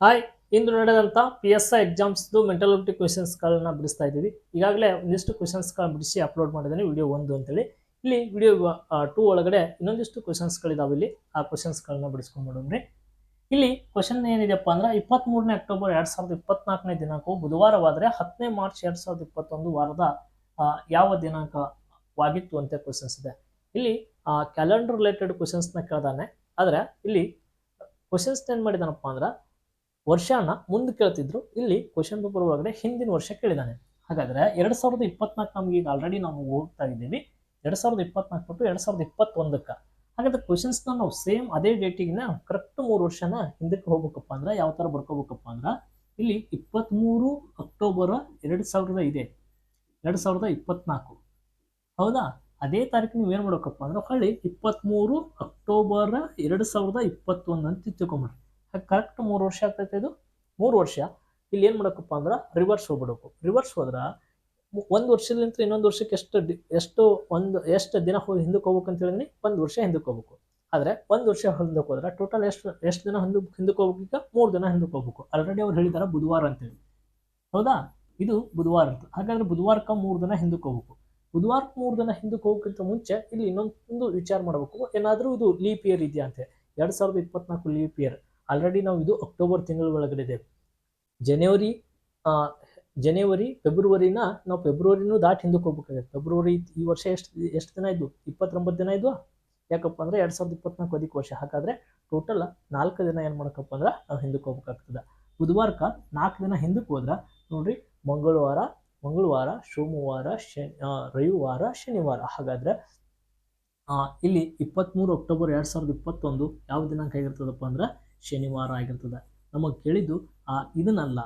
Hi, ಇಂದು ನಡೆದಂಥ P S I ಎಕ್ಸಾಮ್ಸ್ದು ಮೆಂಟಲಿಟಿ ಕ್ವೆಶನ್ಸ್ಗಳನ್ನ ಬಿಡಿಸ್ತಾ ಇದ್ದೀವಿ. ಈಗಾಗಲೇ ಒಂದಿಷ್ಟು ಕ್ವೆಶನ್ಸ್ಗಳನ್ನ ಬಿಡಿಸಿ ಅಪ್ಲೋಡ್ ಮಾಡಿದ್ದೀನಿ ವಿಡಿಯೋ ಒಂದು ಅಂತೇಳಿ. ಇಲ್ಲಿ ವಿಡಿಯೋ ಟೂ ಒಳಗಡೆ ಇನ್ನೊಂದಿಷ್ಟು ಕ್ವೆಶನ್ಸ್ಗಳಿದಾವೆ ಇಲ್ಲಿ. ಆ ಕ್ವೆಶನ್ಸ್ಗಳನ್ನ ಬಿಡಿಸ್ಕೊಂಡ್ಬಿಡೋಣ್ರಿ ಇಲ್ಲಿ ಕ್ವಶನ್ ಏನಿದೆಯಪ್ಪ ಅಂದ್ರೆ ಇಪ್ಪತ್ತ್ಮೂರನೇ ಅಕ್ಟೋಬರ್ ಎರಡು ಸಾವಿರದ ಇಪ್ಪತ್ನಾಲ್ಕನೇ ದಿನಾಂಕವು ಬುಧವಾರವಾದರೆ ಹತ್ತನೇ ಮಾರ್ಚ್ ಎರಡು ಸಾವಿರದ ಇಪ್ಪತ್ತೊಂದು ವಾರದ ಯಾವ ದಿನಾಂಕವಾಗಿತ್ತು ಅಂತ ಕ್ವೆಶನ್ಸ್ ಇದೆ. ಇಲ್ಲಿ ಕ್ಯಾಲೆಂಡರ್ ರಿಲೇಟೆಡ್ ಕ್ವೆಶನ್ಸ್ನ ಕೇಳ್ದಾನೆ. ಆದರೆ ಇಲ್ಲಿ ಕ್ವಶನ್ಸ್ ಏನು ಮಾಡಿದಾನಪ್ಪ ಅಂದ್ರೆ ವರ್ಷನ ಮುಂದೆ ಕೇಳ್ತಿದ್ರು, ಇಲ್ಲಿ ಕ್ವಶನ್ ಪೇಪರ್ ಒಳಗಡೆ ಹಿಂದಿನ ವರ್ಷ ಕೇಳಿದಾನೆ. ಹಾಗಾದ್ರೆ ಎರಡ್ ಸಾವಿರದ ಇಪ್ಪತ್ನಾಲ್ಕು ನಮ್ಗೆ ಈಗ ಆಲ್ರೆಡಿ ನಾವು ಹೋಗ್ತಾ ಇದ್ದೀವಿ. ಎರಡ್ ಸಾವಿರದ ಇಪ್ಪತ್ನಾಲ್ಕು ಬಿಟ್ಟು ಎರಡ್ ಸಾವಿರದ ಇಪ್ಪತ್ತೊಂದಕ್ಕೆ. ಹಾಗಾದ್ರೆ ಕ್ವಶನ್ಸ್ನ ನಾವು ಸೇಮ್ ಅದೇ ಡೇಟಿಗೆ ಕರೆಕ್ಟ್ ಮೂರು ವರ್ಷನ ಹಿಂದಕ್ಕೆ ಹೋಗ್ಬೇಕಪ್ಪ ಅಂದ್ರೆ ಯಾವ ಥರ ಬರ್ಕೋಬೇಕಪ್ಪ ಅಂದ್ರೆ, ಇಲ್ಲಿ ಇಪ್ಪತ್ತ್ಮೂರು ಅಕ್ಟೋಬರ್ ಎರಡು ಸಾವಿರದ ಇದೆ ಎರಡು ಸಾವಿರದ ಇಪ್ಪತ್ನಾಲ್ಕು ಹೌದಾ? ಅದೇ ತಾರೀಕು ನೀವು ಏನು ಮಾಡ್ಬೇಕಪ್ಪ ಅಂದ್ರೆ ಹೊಳ್ಳಿ ಇಪ್ಪತ್ತ್ಮೂರು ಅಕ್ಟೋಬರ್ ಎರಡು ಸಾವಿರದ ಇಪ್ಪತ್ತೊಂದು ಅಂತ ತಿಳ್ಕೊಂಬಿಡ್ರಿ. ಕರೆಕ್ಟ್ ಮೂರು ವರ್ಷ ಆಗ್ತೈತೆ ಇದು? ಮೂರು ವರ್ಷ. ಇಲ್ಲಿ ಏನು ಮಾಡಬೇಕಪ್ಪ ಅಂದ್ರೆ ರಿವರ್ಸ್ ಹೋಗ್ಬಿಡಬೇಕು. ರಿವರ್ಸ್ ಹೋದ್ರೆ ಒಂದು ವರ್ಷದಿಂದ ಇನ್ನೊಂದು ವರ್ಷಕ್ಕೆ ಎಷ್ಟು ಎಷ್ಟು ಒಂದು, ಎಷ್ಟು ದಿನ ಹೋಗಿ ಹಿಂದಕ್ಕೆ ಹೋಗ್ಬೇಕು ಅಂತ ಹೇಳಿದ್ರೆ ಒಂದು ವರ್ಷ ಹಿಂದಕ್ಕೆ ಹೋಗ್ಬೇಕು. ಆದರೆ ಒಂದು ವರ್ಷ ಹಿಂದಕ್ಕೆ ಹೋದ್ರೆ ಟೋಟಲ್ ಎಷ್ಟು ಎಷ್ಟು ದಿನ ಹಿಂದಕ್ಕೆ ಹಿಂದಕ್ಕೆ ಹೋಗ್ಬೇಕು ಈಗ? ಮೂರು ದಿನ ಹಿಂದಕ್ಕೆ ಹೋಗ್ಬೇಕು. ಆಲ್ರೆಡಿ ಅವ್ರು ಹೇಳಿದಾರೆ ಬುಧವಾರ ಅಂತೇಳಿ. ಹೌದಾ? ಇದು ಬುಧವಾರ ಅಂತ. ಹಾಗಾದ್ರೆ ಬುಧವಾರಕ್ಕೆ ಮೂರು ದಿನ ಹಿಂದಕ್ಕೆ ಹೋಗ್ಬೇಕು. ಬುಧವಾರಕ್ಕೆ ಮೂರು ದಿನ ಹಿಂದಕ್ಕೆ ಹೋಗೋಕ್ಕಿಂತ ಮುಂಚೆ ಇಲ್ಲಿ ಇನ್ನೊಂದು ವಿಚಾರ ಮಾಡಬೇಕು. ಏನಾದರೂ ಇದು ಲೀಪ್ ಇಯರ್ ಇದೆಯಾ ಅಂತ ಎರಡು ಸಾವಿರದ ಇಪ್ಪತ್ನಾಲ್ಕು ಲೀಪ್ ಇಯರ್ ಆಲ್ರೆಡಿ ನಾವು ಇದು ಅಕ್ಟೋಬರ್ ತಿಂಗಳ ಒಳಗಡೆ ಇದೆ. ಜನವರಿ ಜನವರಿ ಫೆಬ್ರವರಿನ ನಾವು ಫೆಬ್ರವರಿನೂ ದಾಟಿ ಹಿಂದಕ್ಕೆ ಹೋಗ್ಬೇಕಾಗುತ್ತೆ. ಫೆಬ್ರವರಿ ಈ ವರ್ಷ ಎಷ್ಟು ಎಷ್ಟು ದಿನ ಇದ್ವು ಇಪ್ಪತ್ತೊಂಬತ್ತು ದಿನ ಇದ್ವಾ ಯಾಕಪ್ಪ ಅಂದ್ರೆ ಎರಡು ಸಾವಿರದ ಇಪ್ಪತ್ನಾಲ್ಕು ಅಧಿಕ ವರ್ಷ. ಹಾಗಾದ್ರೆ ಟೋಟಲ್ ನಾಲ್ಕು ದಿನ ಏನು ಮಾಡಕಪ್ಪ ಅಂದ್ರೆ ನಾವು ಹಿಂದಕ್ಕೆ ಹೋಗ್ಬೇಕಾಗ್ತದೆ. ಬುಧವಾರಕ್ಕೆ ನಾಲ್ಕು ದಿನ ಹಿಂದಕ್ಕೆ ಹೋದ್ರೆ ನೋಡ್ರಿ ಮಂಗಳವಾರ ಮಂಗಳವಾರ, ಸೋಮವಾರ, ಶನಿ ರವಿವಾರ, ಶನಿವಾರ. ಹಾಗಾದ್ರೆ ಇಲ್ಲಿ ಇಪ್ಪತ್ತ್ಮೂರು ಅಕ್ಟೋಬರ್ ಎರಡು ಸಾವಿರದ ಇಪ್ಪತ್ತೊಂದು ಯಾವ ದಿನಾಂಕ ಆಗಿರ್ತದಪ್ಪ ಅಂದ್ರೆ ಶನಿವಾರ ಆಗಿರ್ತದೆ. ನಮಗೆ ಕೇಳಿದ್ದು, ಆ, ಇದನ್ನಲ್ಲ.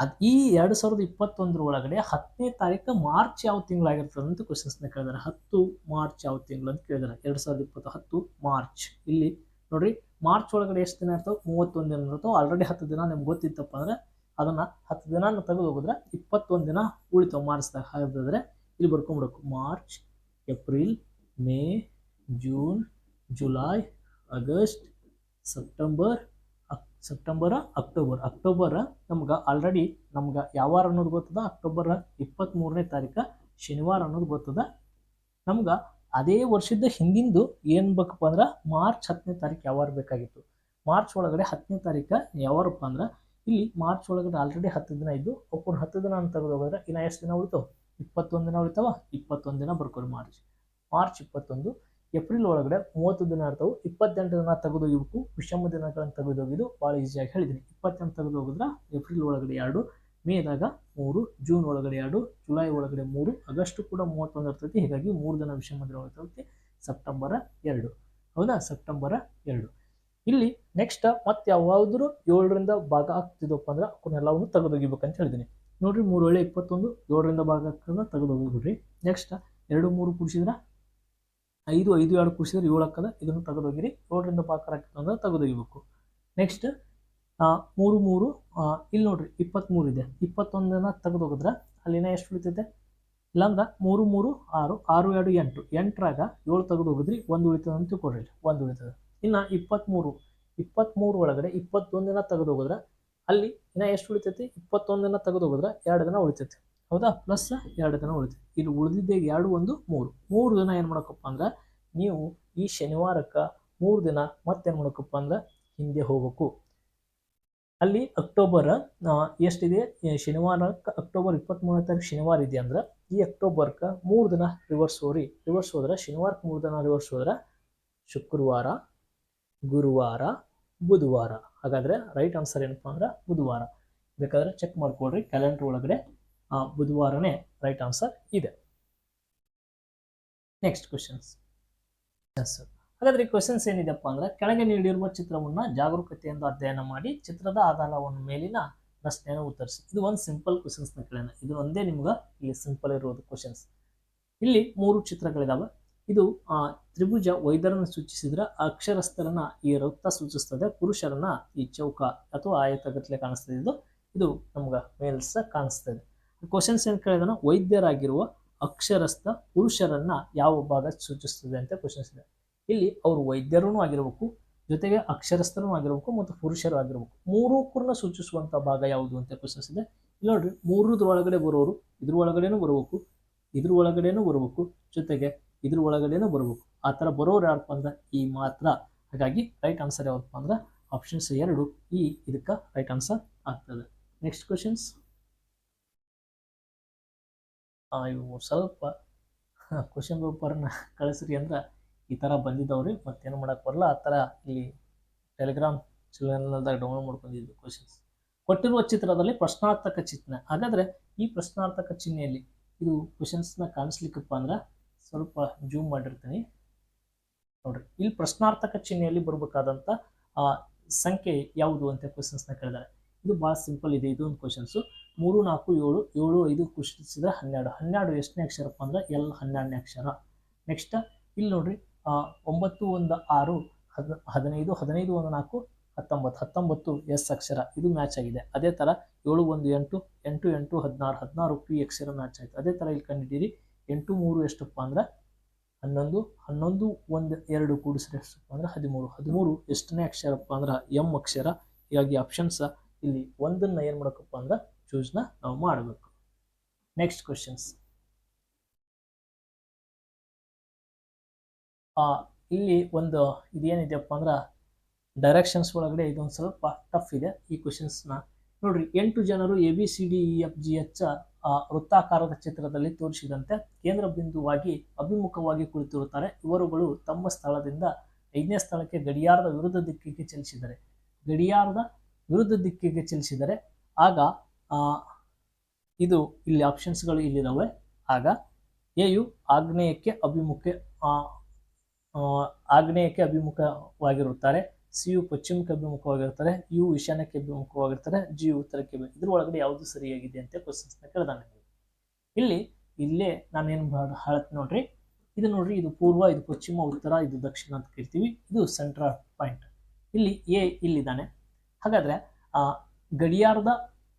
ಅದು ಈ ಎರಡು ಸಾವಿರದ ಇಪ್ಪತ್ತೊಂದರ ಒಳಗಡೆ ಹತ್ತನೇ ತಾರೀಕು ಮಾರ್ಚ್ ಯಾವ ತಿಂಗಳಾಗಿರ್ತದೆ ಅಂತ ಕ್ವಶನ್ಸ್ನ ಕೇಳಿದಾರೆ. ಹತ್ತು ಮಾರ್ಚ್ ಯಾವ ತಿಂಗಳು ಅಂತ ಕೇಳಿದಾರೆ. ಎರಡು ಸಾವಿರದ ಇಪ್ಪತ್ತು, ಹತ್ತು ಮಾರ್ಚ್. ಇಲ್ಲಿ ನೋಡ್ರಿ, ಮಾರ್ಚ್ ಒಳಗಡೆ ಎಷ್ಟು ದಿನ ಇರ್ತಾವೆ? ಮೂವತ್ತೊಂದು ದಿನ ಇರ್ತಾವೆ. ಆಲ್ರೆಡಿ ಹತ್ತು ದಿನ ನಿಮ್ಗೆ ಗೊತ್ತಿತ್ತಪ್ಪ ಅಂದ್ರೆ ಅದನ್ನು ಹತ್ತು ದಿನ ತೆಗೆದು ಹೋಗಿದ್ರೆ ಇಪ್ಪತ್ತೊಂದು ದಿನ ಉಳಿತಾವೆ. ಮಾರ್ಚ್ದಾಗ ಹಾಗಾದ್ರೆ ಇಲ್ಲಿ ಬರ್ಕೊಂಬಿಡಬೇಕು. March, April, May, June, July, August September ಅಕ್ ಸೆಪ್ಟೆಂಬರ್ ಅಕ್ಟೋಬರ್ ಅಕ್ಟೋಬರ್ ನಮ್ಗೆ ಆಲ್ರೆಡಿ ನಮ್ಗೆ ಯಾವಾರ ಅನ್ನೋದು ಗೊತ್ತದ? ಅಕ್ಟೋಬರ್ ಇಪ್ಪತ್ತ್ಮೂರನೇ ತಾರೀಕು ಶನಿವಾರ ಅನ್ನೋದು ಗೊತ್ತದ? ನಮ್ಗೆ ಅದೇ ವರ್ಷದ ಹಿಂದಿಂದು ಏನು ಬೇಕಪ್ಪ ಅಂದ್ರೆ ಮಾರ್ಚ್ ಹತ್ತನೇ ತಾರೀಕು ಯಾವಾರು ಬೇಕಾಗಿತ್ತು? ಮಾರ್ಚ್ ಒಳಗಡೆ ಹತ್ತನೇ ತಾರೀಕು ಯಾವಾರಪ್ಪ ಅಂದ್ರೆ ಇಲ್ಲಿ ಮಾರ್ಚ್ ಒಳಗಡೆ ಆಲ್ರೆಡಿ ಹತ್ತು ದಿನ ಇದ್ದು, ಒಬ್ಬರು ಹತ್ತು ದಿನ ಅಂತ ತೆಗೆದು ಹೋಗಿದ್ರೆ ಇನ್ನು ಎಷ್ಟು ದಿನ ಉಳಿತಾವ? ಇಪ್ಪತ್ತೊಂದು ದಿನ ಉಳಿತಾವ? ಇಪ್ಪತ್ತೊಂದು ದಿನ ಬರ್ಕೊಳ್ಳಿ ಮಾರ್ಚ್ ಮಾರ್ಚ್ ಇಪ್ಪತ್ತೊಂದು. ಏಪ್ರಿಲ್ ಒಳಗಡೆ ಮೂವತ್ತು ದಿನ ಇರ್ತಾವೆ, ಇಪ್ಪತ್ತೆಂಟು ದಿನ ತೆಗೆದೋಗಿಬೇಕು ವಿಷಮ ದಿನಗಳನ್ನು ತೆಗೆದೋಗಿದ್ದು ಭಾಳ ಈಸಿಯಾಗಿ ಹೇಳಿದ್ದೀನಿ ಇಪ್ಪತ್ತೆಂಟು ತೆಗೆದು ಹೋಗಿದ್ರೆ ಏಪ್ರಿಲ್ ಒಳಗಡೆ ಎರಡು, ಮೇದಾಗ ಮೂರು ಜೂನ್ ಒಳಗಡೆ ಎರಡು ಜುಲೈ ಒಳಗಡೆ ಮೂರು, ಆಗಸ್ಟ್ ಕೂಡ ಮೂವತ್ತೊಂದು ಇರ್ತೈತಿ. ಹೀಗಾಗಿ ಮೂರು ದಿನ ವಿಷಮ ದಿನ ಇರ್ತೈತಿ. ಸೆಪ್ಟೆಂಬರ ಎರಡು. ಹೌದಾ? ಸೆಪ್ಟೆಂಬರ ಎರಡು. ಇಲ್ಲಿ ನೆಕ್ಸ್ಟ್ ಮತ್ತೆ ಯಾವ್ದಾದ್ರು ಏಳರಿಂದ ಭಾಗ ಆಗ್ತಿದ್ದಪ್ಪ ಅಂದ್ರೆ ಅವನ್ನೆಲ್ಲವನ್ನು ತೆಗೆದೋಗಿಬೇಕಂತ ಹೇಳಿದ್ದೀನಿ ನೋಡ್ರಿ ಮೂರು ವೇಳೆ ಇಪ್ಪತ್ತೊಂದು, ಏಳರಿಂದ ಭಾಗ ಆಗ್ತದ ತೆಗೆದೋಗಿಬಿಡ್ರಿ ನೆಕ್ಸ್ಟ್ ಎರಡು ಮೂರು ಕೂಡಿಸಿದ್ರೆ ಐದು ಐದು, ಎರಡು ಕೂಡಿಸಿದ್ರೆ ಏಳು ಹಾಕದ? ಇದನ್ನು ತೆಗೆದೋಗಿರಿ. ಏಳರಿಂದ ಪಾಕ ಹಾಕಿದ್ರೆ ಅಂದ್ರೆ ತೆಗೆದೊಗಿಬೇಕು. ನೆಕ್ಸ್ಟ್ ಮೂರು ಮೂರು ಇಲ್ಲಿ ನೋಡ್ರಿ ಇಪ್ಪತ್ತ್ಮೂರು ಇದೆ. ಇಪ್ಪತ್ತೊಂದನ್ನು ತೆಗೆದೋಗಿದ್ರೆ ಅಲ್ಲಿನ ಎಷ್ಟು ಉಳಿತೈತೆ? ಇಲ್ಲಾಂದ್ರೆ ಮೂರು ಮೂರು, ಆರು ಆರು, ಎರಡು, ಎಂಟು. ಎಂಟರಾಗ ಏಳು ತೆಗೆದೋಗಿದ್ರಿ, ಒಂದು ಉಳಿತದ ಅಂತ ತಿಳ್ಕೊಡ್ರಿ. ಒಂದು ಉಳಿತದೆ. ಇನ್ನು ಇಪ್ಪತ್ತ್ಮೂರು ಇಪ್ಪತ್ತ್ಮೂರು ಒಳಗಡೆ ಇಪ್ಪತ್ತೊಂದನ್ನು ತೆಗೆದೋಗಿದ್ರೆ ಅಲ್ಲಿ ಇನ್ನೂ ಎಷ್ಟು ಉಳಿತೈತಿ? ಇಪ್ಪತ್ತೊಂದನ್ನು ತೆಗೆದೋಗಿದ್ರೆ ಎರಡು ದಿನ ಉಳಿತೈತಿ. ಹೌದಾ? ಪ್ಲಸ್ ಎರಡು ದಿನ ಉಳಿದ ಇಲ್ಲಿ ಉಳಿದಿದ್ದೆ ಎರಡು, ಒಂದು, ಮೂರು. ಮೂರು ದಿನ ಏನು ಮಾಡಕಪ್ಪ ಅಂದ್ರೆ ನೀವು ಈ ಶನಿವಾರಕ್ಕೆ ಮೂರು ದಿನ ಮತ್ತೇನು ಮಾಡೋಕಪ್ಪ ಅಂದ್ರೆ ಹಿಂದೆ ಹೋಗಬೇಕು. ಅಲ್ಲಿ ಅಕ್ಟೋಬರ್ ಎಷ್ಟಿದೆ? ಶನಿವಾರ ಶನಿವಾರಕ್ಕೆ ಅಕ್ಟೋಬರ್ ಇಪ್ಪತ್ತ್ಮೂರನೇ ತಾರೀಕು ಶನಿವಾರ ಇದೆ ಅಂದ್ರೆ ಈ ಅಕ್ಟೋಬರ್ಗೆ ಮೂರು ದಿನ ರಿವರ್ಸ್ ಹೋಗ್ರಿ. ರಿವರ್ಸ್ ಹೋದ್ರೆ ಶನಿವಾರಕ್ಕೆ ಮೂರು ದಿನ ರಿವರ್ಸ್ ಹೋದ್ರೆ ಶುಕ್ರವಾರ, ಗುರುವಾರ, ಬುಧವಾರ. ಹಾಗಾದ್ರೆ ರೈಟ್ ಆನ್ಸರ್ ಏನಪ್ಪ ಅಂದ್ರೆ ಬುಧವಾರ. ಬೇಕಾದ್ರೆ ಚೆಕ್ ಮಾಡ್ಕೊಳ್ರಿ ಕ್ಯಾಲೆಂಡರ್ ಒಳಗಡೆ. ಬುಧವಾರನೇ ರೈಟ್ ಆನ್ಸರ್ ಇದೆ. ನೆಕ್ಸ್ಟ್ ಕ್ವಶನ್ಸ್ ಹಾಗಾದ್ರೆ ಕ್ವಶನ್ಸ್ ಏನಿದೆಪ್ಪ ಅಂದ್ರೆ, ಕೆಳಗೆ ನೀಡಿರುವ ಚಿತ್ರವನ್ನ ಜಾಗರೂಕತೆಯಿಂದ ಅಧ್ಯಯನ ಮಾಡಿ, ಚಿತ್ರದ ಆಧಾರವನ್ನು ಮೇಲಿನ ಪ್ರಶ್ನೆಯನ್ನು ಉತ್ತರಿಸಿ. ಇದು ಒಂದು ಸಿಂಪಲ್ ಕ್ವಶನ್ಸ್ನ ಕೇಳೋಣ ಇದು ಒಂದೇ ನಿಮ್ಗೆ ಇಲ್ಲಿ ಸಿಂಪಲ್ ಇರೋದು ಕ್ವಶನ್ಸ್ ಇಲ್ಲಿ ಮೂರು ಚಿತ್ರಗಳಿದಾವೆ. ಇದು ತ್ರಿಭುಜ ವೈದ್ಯರನ್ನು ಸೂಚಿಸಿದ್ರೆ ಅಕ್ಷರಸ್ಥರನ್ನ ಈ ವೃತ್ತ ಸೂಚಿಸ್ತದೆ, ಪುರುಷರನ್ನ ಈ ಚೌಕ ಅಥವಾ ಆಯತಗತ್ಲೆ ಕಾಣಿಸ್ತದೆ ಇದು ಇದು ನಮ್ಗೆ ಮೇಲ್ಸ ಕಾಣಿಸ್ತದೆ. ಕ್ವಶನ್ಸ್ ಏನು ಕೇಳಿದಾನ, ವೈದ್ಯರಾಗಿರುವ ಅಕ್ಷರಸ್ಥ ಪುರುಷರನ್ನ ಯಾವ ಭಾಗ ಸೂಚಿಸ್ತದೆ ಅಂತ ಕ್ವಶನ್ಸ್ ಇದೆ. ಇಲ್ಲಿ ಅವರು ವೈದ್ಯರೂ ಆಗಿರಬೇಕು, ಜೊತೆಗೆ ಅಕ್ಷರಸ್ಥರು ಆಗಿರಬೇಕು ಮತ್ತು ಪುರುಷರು ಆಗಿರಬೇಕು. ಮೂರು ಕೂಡ ಸೂಚಿಸುವಂಥ ಭಾಗ ಯಾವುದು ಅಂತ ಕ್ವಶನ್ಸ್ ಇದೆ. ಇಲ್ಲಿ ನೋಡ್ರಿ ಮೂರದ್ರ ಒಳಗಡೆ ಬರೋರು, ಇದ್ರ ಒಳಗಡೆನೂ ಬರಬೇಕು, ಇದ್ರ ಒಳಗಡೆನೂ ಬರಬೇಕು, ಜೊತೆಗೆ ಇದ್ರ ಒಳಗಡೆನೂ ಬರಬೇಕು. ಆ ಥರ ಬರೋರು ಯಾರಪ್ಪ ಅಂದ್ರೆ, ಈ ಮಾತ್ರ. ಹಾಗಾಗಿ ರೈಟ್ ಆನ್ಸರ್ ಯಾವಪ್ಪ ಅಂದ್ರೆ ಆಪ್ಷನ್ಸ್ ಎರಡು. ಈ ಇದಕ್ಕೆ ರೈಟ್ ಆನ್ಸರ್ ಆಗ್ತದೆ. ನೆಕ್ಸ್ಟ್ ಕ್ವಶನ್ಸ್ ಇವು ಸ್ವಲ್ಪ ಕ್ವಶನ್ ಪೇಪರ್ನ ಕಳಿಸ್ರಿ ಅಂದ್ರೆ ಈ ಥರ ಬಂದಿದ್ದವ್ರಿ, ಮತ್ತೇನು ಮಾಡೋಕ್ಕೆ ಬರಲ್ಲ. ಆ ಥರ ಇಲ್ಲಿ ಟೆಲಿಗ್ರಾಮ್ ಚಾನಲ್ದಾಗ ಡೌನ್ಲೋಡ್ ಮಾಡ್ಕೊಂಡಿದ್ದು ಕ್ವಶನ್ಸ್ ಕೊಟ್ಟಿರುವ ಚಿತ್ರದಲ್ಲಿ ಪ್ರಶ್ನಾರ್ಥಕ ಚಿಹ್ನೆ. ಹಾಗಾದರೆ ಈ ಪ್ರಶ್ನಾರ್ಥಕ ಚಿಹ್ನೆಯಲ್ಲಿ ಇದು ಕ್ವಶನ್ಸ್ನ ಕಾಣಿಸ್ಲಿಕ್ಕಪ್ಪ ಅಂದ್ರೆ ಸ್ವಲ್ಪ ಜೂಮ್ ಮಾಡಿರ್ತೀನಿ. ನೋಡ್ರಿ, ಇಲ್ಲಿ ಪ್ರಶ್ನಾರ್ಥಕ ಚಿಹ್ನೆಯಲ್ಲಿ ಬರಬೇಕಾದಂಥ ಸಂಖ್ಯೆ ಯಾವುದು ಅಂತ ಕ್ವಶನ್ಸ್ನ ಕೇಳಿದ್ದಾರೆ ಇದು ಭಾಳ ಸಿಂಪಲ್ ಇದೆ, ಇದೊಂದು ಕ್ವಶನ್ಸು ಮೂರು, ನಾಲ್ಕು, ಏಳು ಏಳು, ಐದು ಕುಶಿಸಿದ್ರೆ ಹನ್ನೆರಡು. ಹನ್ನೆರಡು ಎಷ್ಟನೇ ಅಕ್ಷರಪ್ಪ ಅಂದ್ರೆ ಎಲ್ ಹನ್ನೆರಡನೇ ಅಕ್ಷರ. ನೆಕ್ಸ್ಟ್ ಇಲ್ಲಿ ನೋಡ್ರಿ ಒಂಬತ್ತು, ಒಂದು, ಆರು, ಹದ್, ಹದಿನೈದು ಹದಿನೈದು, ಒಂದು, ನಾಲ್ಕು, ಹತ್ತೊಂಬತ್ತು. ಹತ್ತೊಂಬತ್ತು ಎಸ್ ಅಕ್ಷರ. ಇದು ಮ್ಯಾಚ್ ಆಗಿದೆ. ಅದೇ ಥರ ಏಳು, ಒಂದು, ಎಂಟು ಎಂಟು ಎಂಟು, ಹದಿನಾರು ಹದಿನಾರು ಪಿ ಅಕ್ಷರ ಮ್ಯಾಚ್ ಆಯಿತು. ಅದೇ ಥರ ಇಲ್ಲಿ ಕಂಡಿದ್ದೀರಿ, ಎಂಟು, ಮೂರು ಎಷ್ಟಪ್ಪ ಅಂದ್ರೆ ಹನ್ನೊಂದು ಹನ್ನೊಂದು, ಒಂದು, ಎರಡು ಕೂಡಿಸಿದ್ರೆ ಎಷ್ಟಪ್ಪ ಅಂದ್ರೆ ಹದಿಮೂರು. ಹದಿಮೂರು ಎಷ್ಟನೇ ಅಕ್ಷರಪ್ಪ ಅಂದ್ರೆ ಎಂ ಅಕ್ಷರ. ಹೀಗಾಗಿ ಆಪ್ಷನ್ಸ್ ಇಲ್ಲಿ ಒಂದನ್ನು ಏನು ಮಾಡಕ್ಕಪ್ಪ ಅಂದ್ರೆ ಚೂಸ್ನ ನಾವು ಮಾಡಬೇಕು. ನೆಕ್ಸ್ಟ್ ಕ್ವಶನ್ಸ್ ಇಲ್ಲಿ ಒಂದು ಇದೇನಿದೆಯಪ್ಪ ಅಂದ್ರೆ ಡೈರೆಕ್ಷನ್ಸ್ ಒಳಗಡೆ ಇದೊಂದು ಸ್ವಲ್ಪ ಟಫ್ ಇದೆ. ಈ ಕ್ವಶನ್ಸ್ನ ನೋಡ್ರಿ, ಎಂಟು ಜನರು A B C D E F G H ವೃತ್ತಾಕಾರದ ಚಿತ್ರದಲ್ಲಿ ತೋರಿಸಿದಂತೆ ಕೇಂದ್ರ ಬಿಂದುವಾಗಿ ಅಭಿಮುಖವಾಗಿ ಕುಳಿತಿರುತ್ತಾರೆ. ಇವರುಗಳು ತಮ್ಮ ಸ್ಥಳದಿಂದ ಐದನೇ ಸ್ಥಳಕ್ಕೆ ಗಡಿಯಾರದ ವಿರುದ್ಧ ದಿಕ್ಕಿಗೆ ಚಲಿಸಿದರೆ, ಗಡಿಯಾರದ ವಿರುದ್ಧ ದಿಕ್ಕಿಗೆ ಚಲಿಸಿದರೆ, ಆಗ ಇದು ಇಲ್ಲಿ ಆಪ್ಷನ್ಸ್ಗಳು ಇಲ್ಲಿದ್ದಾವೆ. ಆಗ ಎಯು ಆಗ್ನೇಯಕ್ಕೆ ಅಭಿಮುಖ ಆಗ್ನೇಯಕ್ಕೆ ಅಭಿಮುಖವಾಗಿರುತ್ತಾರೆ. ಸಿ ಯು ಪಶ್ಚಿಮಕ್ಕೆ ಅಭಿಮುಖವಾಗಿರ್ತಾರೆ ಯು ಈಶಾನ್ಯಕ್ಕೆ ಅಭಿಮುಖವಾಗಿರ್ತಾರೆ ಜಿ ಯು ಉತ್ತರಕ್ಕೆ ಇದ್ರ ಒಳಗಡೆ ಯಾವುದು ಸರಿಯಾಗಿದೆ ಅಂತ ಕ್ವಶನ್ಸ್ನ ಕೇಳ್ದಾನೆ ಇಲ್ಲಿ, ಇಲ್ಲೇ ನಾನೇನು ಹೇಳತ್ ನೋಡ್ರಿ. ಇದು ನೋಡ್ರಿ, ಇದು ಪೂರ್ವ, ಇದು ಪಶ್ಚಿಮ, ಉತ್ತರ, ಇದು ದಕ್ಷಿಣ ಅಂತ ಕೇಳ್ತೀವಿ. ಇದು ಸೆಂಟ್ರಲ್ ಪಾಯಿಂಟ್ ಇಲ್ಲಿ ಎ ಇಲ್ಲಿದ್ದಾನೆ. ಹಾಗಾದ್ರೆ ಗಡಿಯಾರದ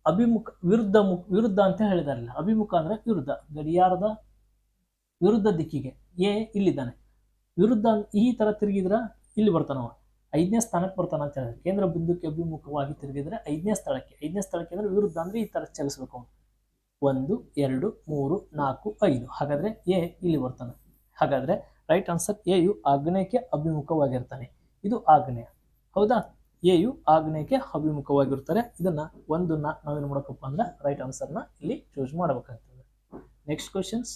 ಅಭಿಮುಖ, ವಿರುದ್ಧ ಮುಖ ವಿರುದ್ಧ ಅಂತ ಹೇಳಿದಾರಲ್ಲ, ಅಭಿಮುಖ ಅಂದ್ರೆ ವಿರುದ್ಧ, ಗಡಿಯಾರದ ವಿರುದ್ಧ ದಿಕ್ಕಿಗೆ, ಎ ಇಲ್ಲಿದ್ದಾನೆ. ವಿರುದ್ಧ ಈ ತರ ತಿರುಗಿದ್ರೆ, ಇಲ್ಲಿ ಬರ್ತಾನವ ಐದನೇ ಸ್ಥಾನಕ್ಕೆ ಬರ್ತಾನ ಅಂತ ಹೇಳಿದ್ರೆ. ಕೇಂದ್ರ ಬಿಂದುಕ್ಕೆ ಅಭಿಮುಖವಾಗಿ ತಿರುಗಿದ್ರೆ ಐದನೇ ಸ್ಥಳಕ್ಕೆ ಐದನೇ ಸ್ಥಳಕ್ಕೆ ಅಂದ್ರೆ ವಿರುದ್ಧ ಅಂದ್ರೆ ಈ ತರ ಚಲಿಸ್ಬೇಕು ಒಂದು, ಎರಡು, ಮೂರು, ನಾಲ್ಕು, ಐದು. ಹಾಗಾದ್ರೆ ಎ ಇಲ್ಲಿ ಬರ್ತಾನೆ. ಹಾಗಾದ್ರೆ ರೈಟ್ ಆನ್ಸರ್ ಎ ಯು ಆಗ್ನೇಯಕ್ಕೆ ಅಭಿಮುಖವಾಗಿರ್ತಾನೆ. ಇದು ಆಗ್ನೇಯ. ಹೌದಾ? ಎ ಯು ಆಗ್ನೇಯಕ್ಕೆ ಅಭಿಮುಖವಾಗಿರ್ತಾರೆ ಇದನ್ನ ಒಂದನ್ನ ನಾವೇನು ಮಾಡಬೇಕಪ್ಪ ಅಂದ್ರೆ ರೈಟ್ ಆನ್ಸರ್ನ ಇಲ್ಲಿ ಚೂಸ್ ಮಾಡಬೇಕಾಗ್ತದೆ. ನೆಕ್ಸ್ಟ್ ಕ್ವಶನ್ಸ್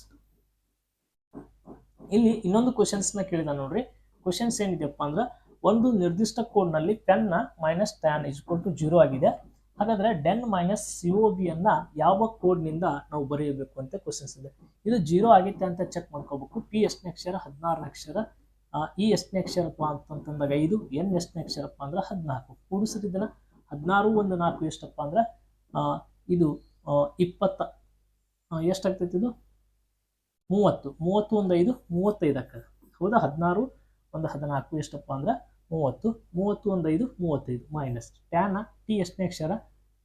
ಇಲ್ಲಿ ಇನ್ನೊಂದು ಕ್ವಶನ್ಸ್ನ ಕೇಳಿದ ನೋಡ್ರಿ. ಕ್ವಶನ್ಸ್ ಏನಿದೆಯಪ್ಪ ಅಂದ್ರೆ ಒಂದು ನಿರ್ದಿಷ್ಟ ಕೋಡ್ನಲ್ಲಿ ಪೆನ್ನ ಮೈನಸ್ ಟ್ಯಾನ್ ಟು ಜೀರೋ ಆಗಿದೆ. ಹಾಗಾದ್ರೆ then minus C O B ಅನ್ನ ಯಾವ ಕೋಡ್ನಿಂದ ನಾವು ಬರೆಯಬೇಕು ಅಂತ ಕ್ವಶನ್ಸ್ ಇದೆ. ಇದು ಜೀರೋ ಆಗಿತ್ತೆ ಅಂತ ಚೆಕ್ ಮಾಡ್ಕೋಬೇಕು. ಪಿ ಎಷ್ಟನೇ ಅಕ್ಷರ? ಹದಿನಾರನೇ ಅಕ್ಷರ? ಇ ಎಷ್ಟನೇ ಅಕ್ಷರಪ್ಪ ಅಂತಂದಾಗ ಐದು, ಎನ್ ಎಷ್ಟನೇ ಅಕ್ಷರಪ್ಪ ಅಂದ್ರೆ ಹದಿನಾಲ್ಕು. ಕೂಡಿಸಿದ್ದನ್ನ ಹದಿನಾರು ಒಂದು ನಾಲ್ಕು ಎಷ್ಟಪ್ಪ ಅಂದ್ರೆ ಇದು ಇಪ್ಪತ್ತ ಎಷ್ಟಾಗ್ತೈತಿ ಇದು? ಮೂವತ್ತು. ಮೂವತ್ತು ಒಂದು ಐದು, ಮೂವತ್ತೈದು ಆಗ್ತದೆ. ಹೌದಾ? ಹದಿನಾರು ಒಂದು ಹದಿನಾಲ್ಕು ಎಷ್ಟಪ್ಪ ಅಂದ್ರೆ ಮೂವತ್ತು. ಮೂವತ್ತು ಒಂದು ಐದು, ಮೂವತ್ತೈದು. ಮೈನಸ್ ಟ್ಯಾನ ಟಿ ಎಷ್ಟನೇ ಅಕ್ಷರ?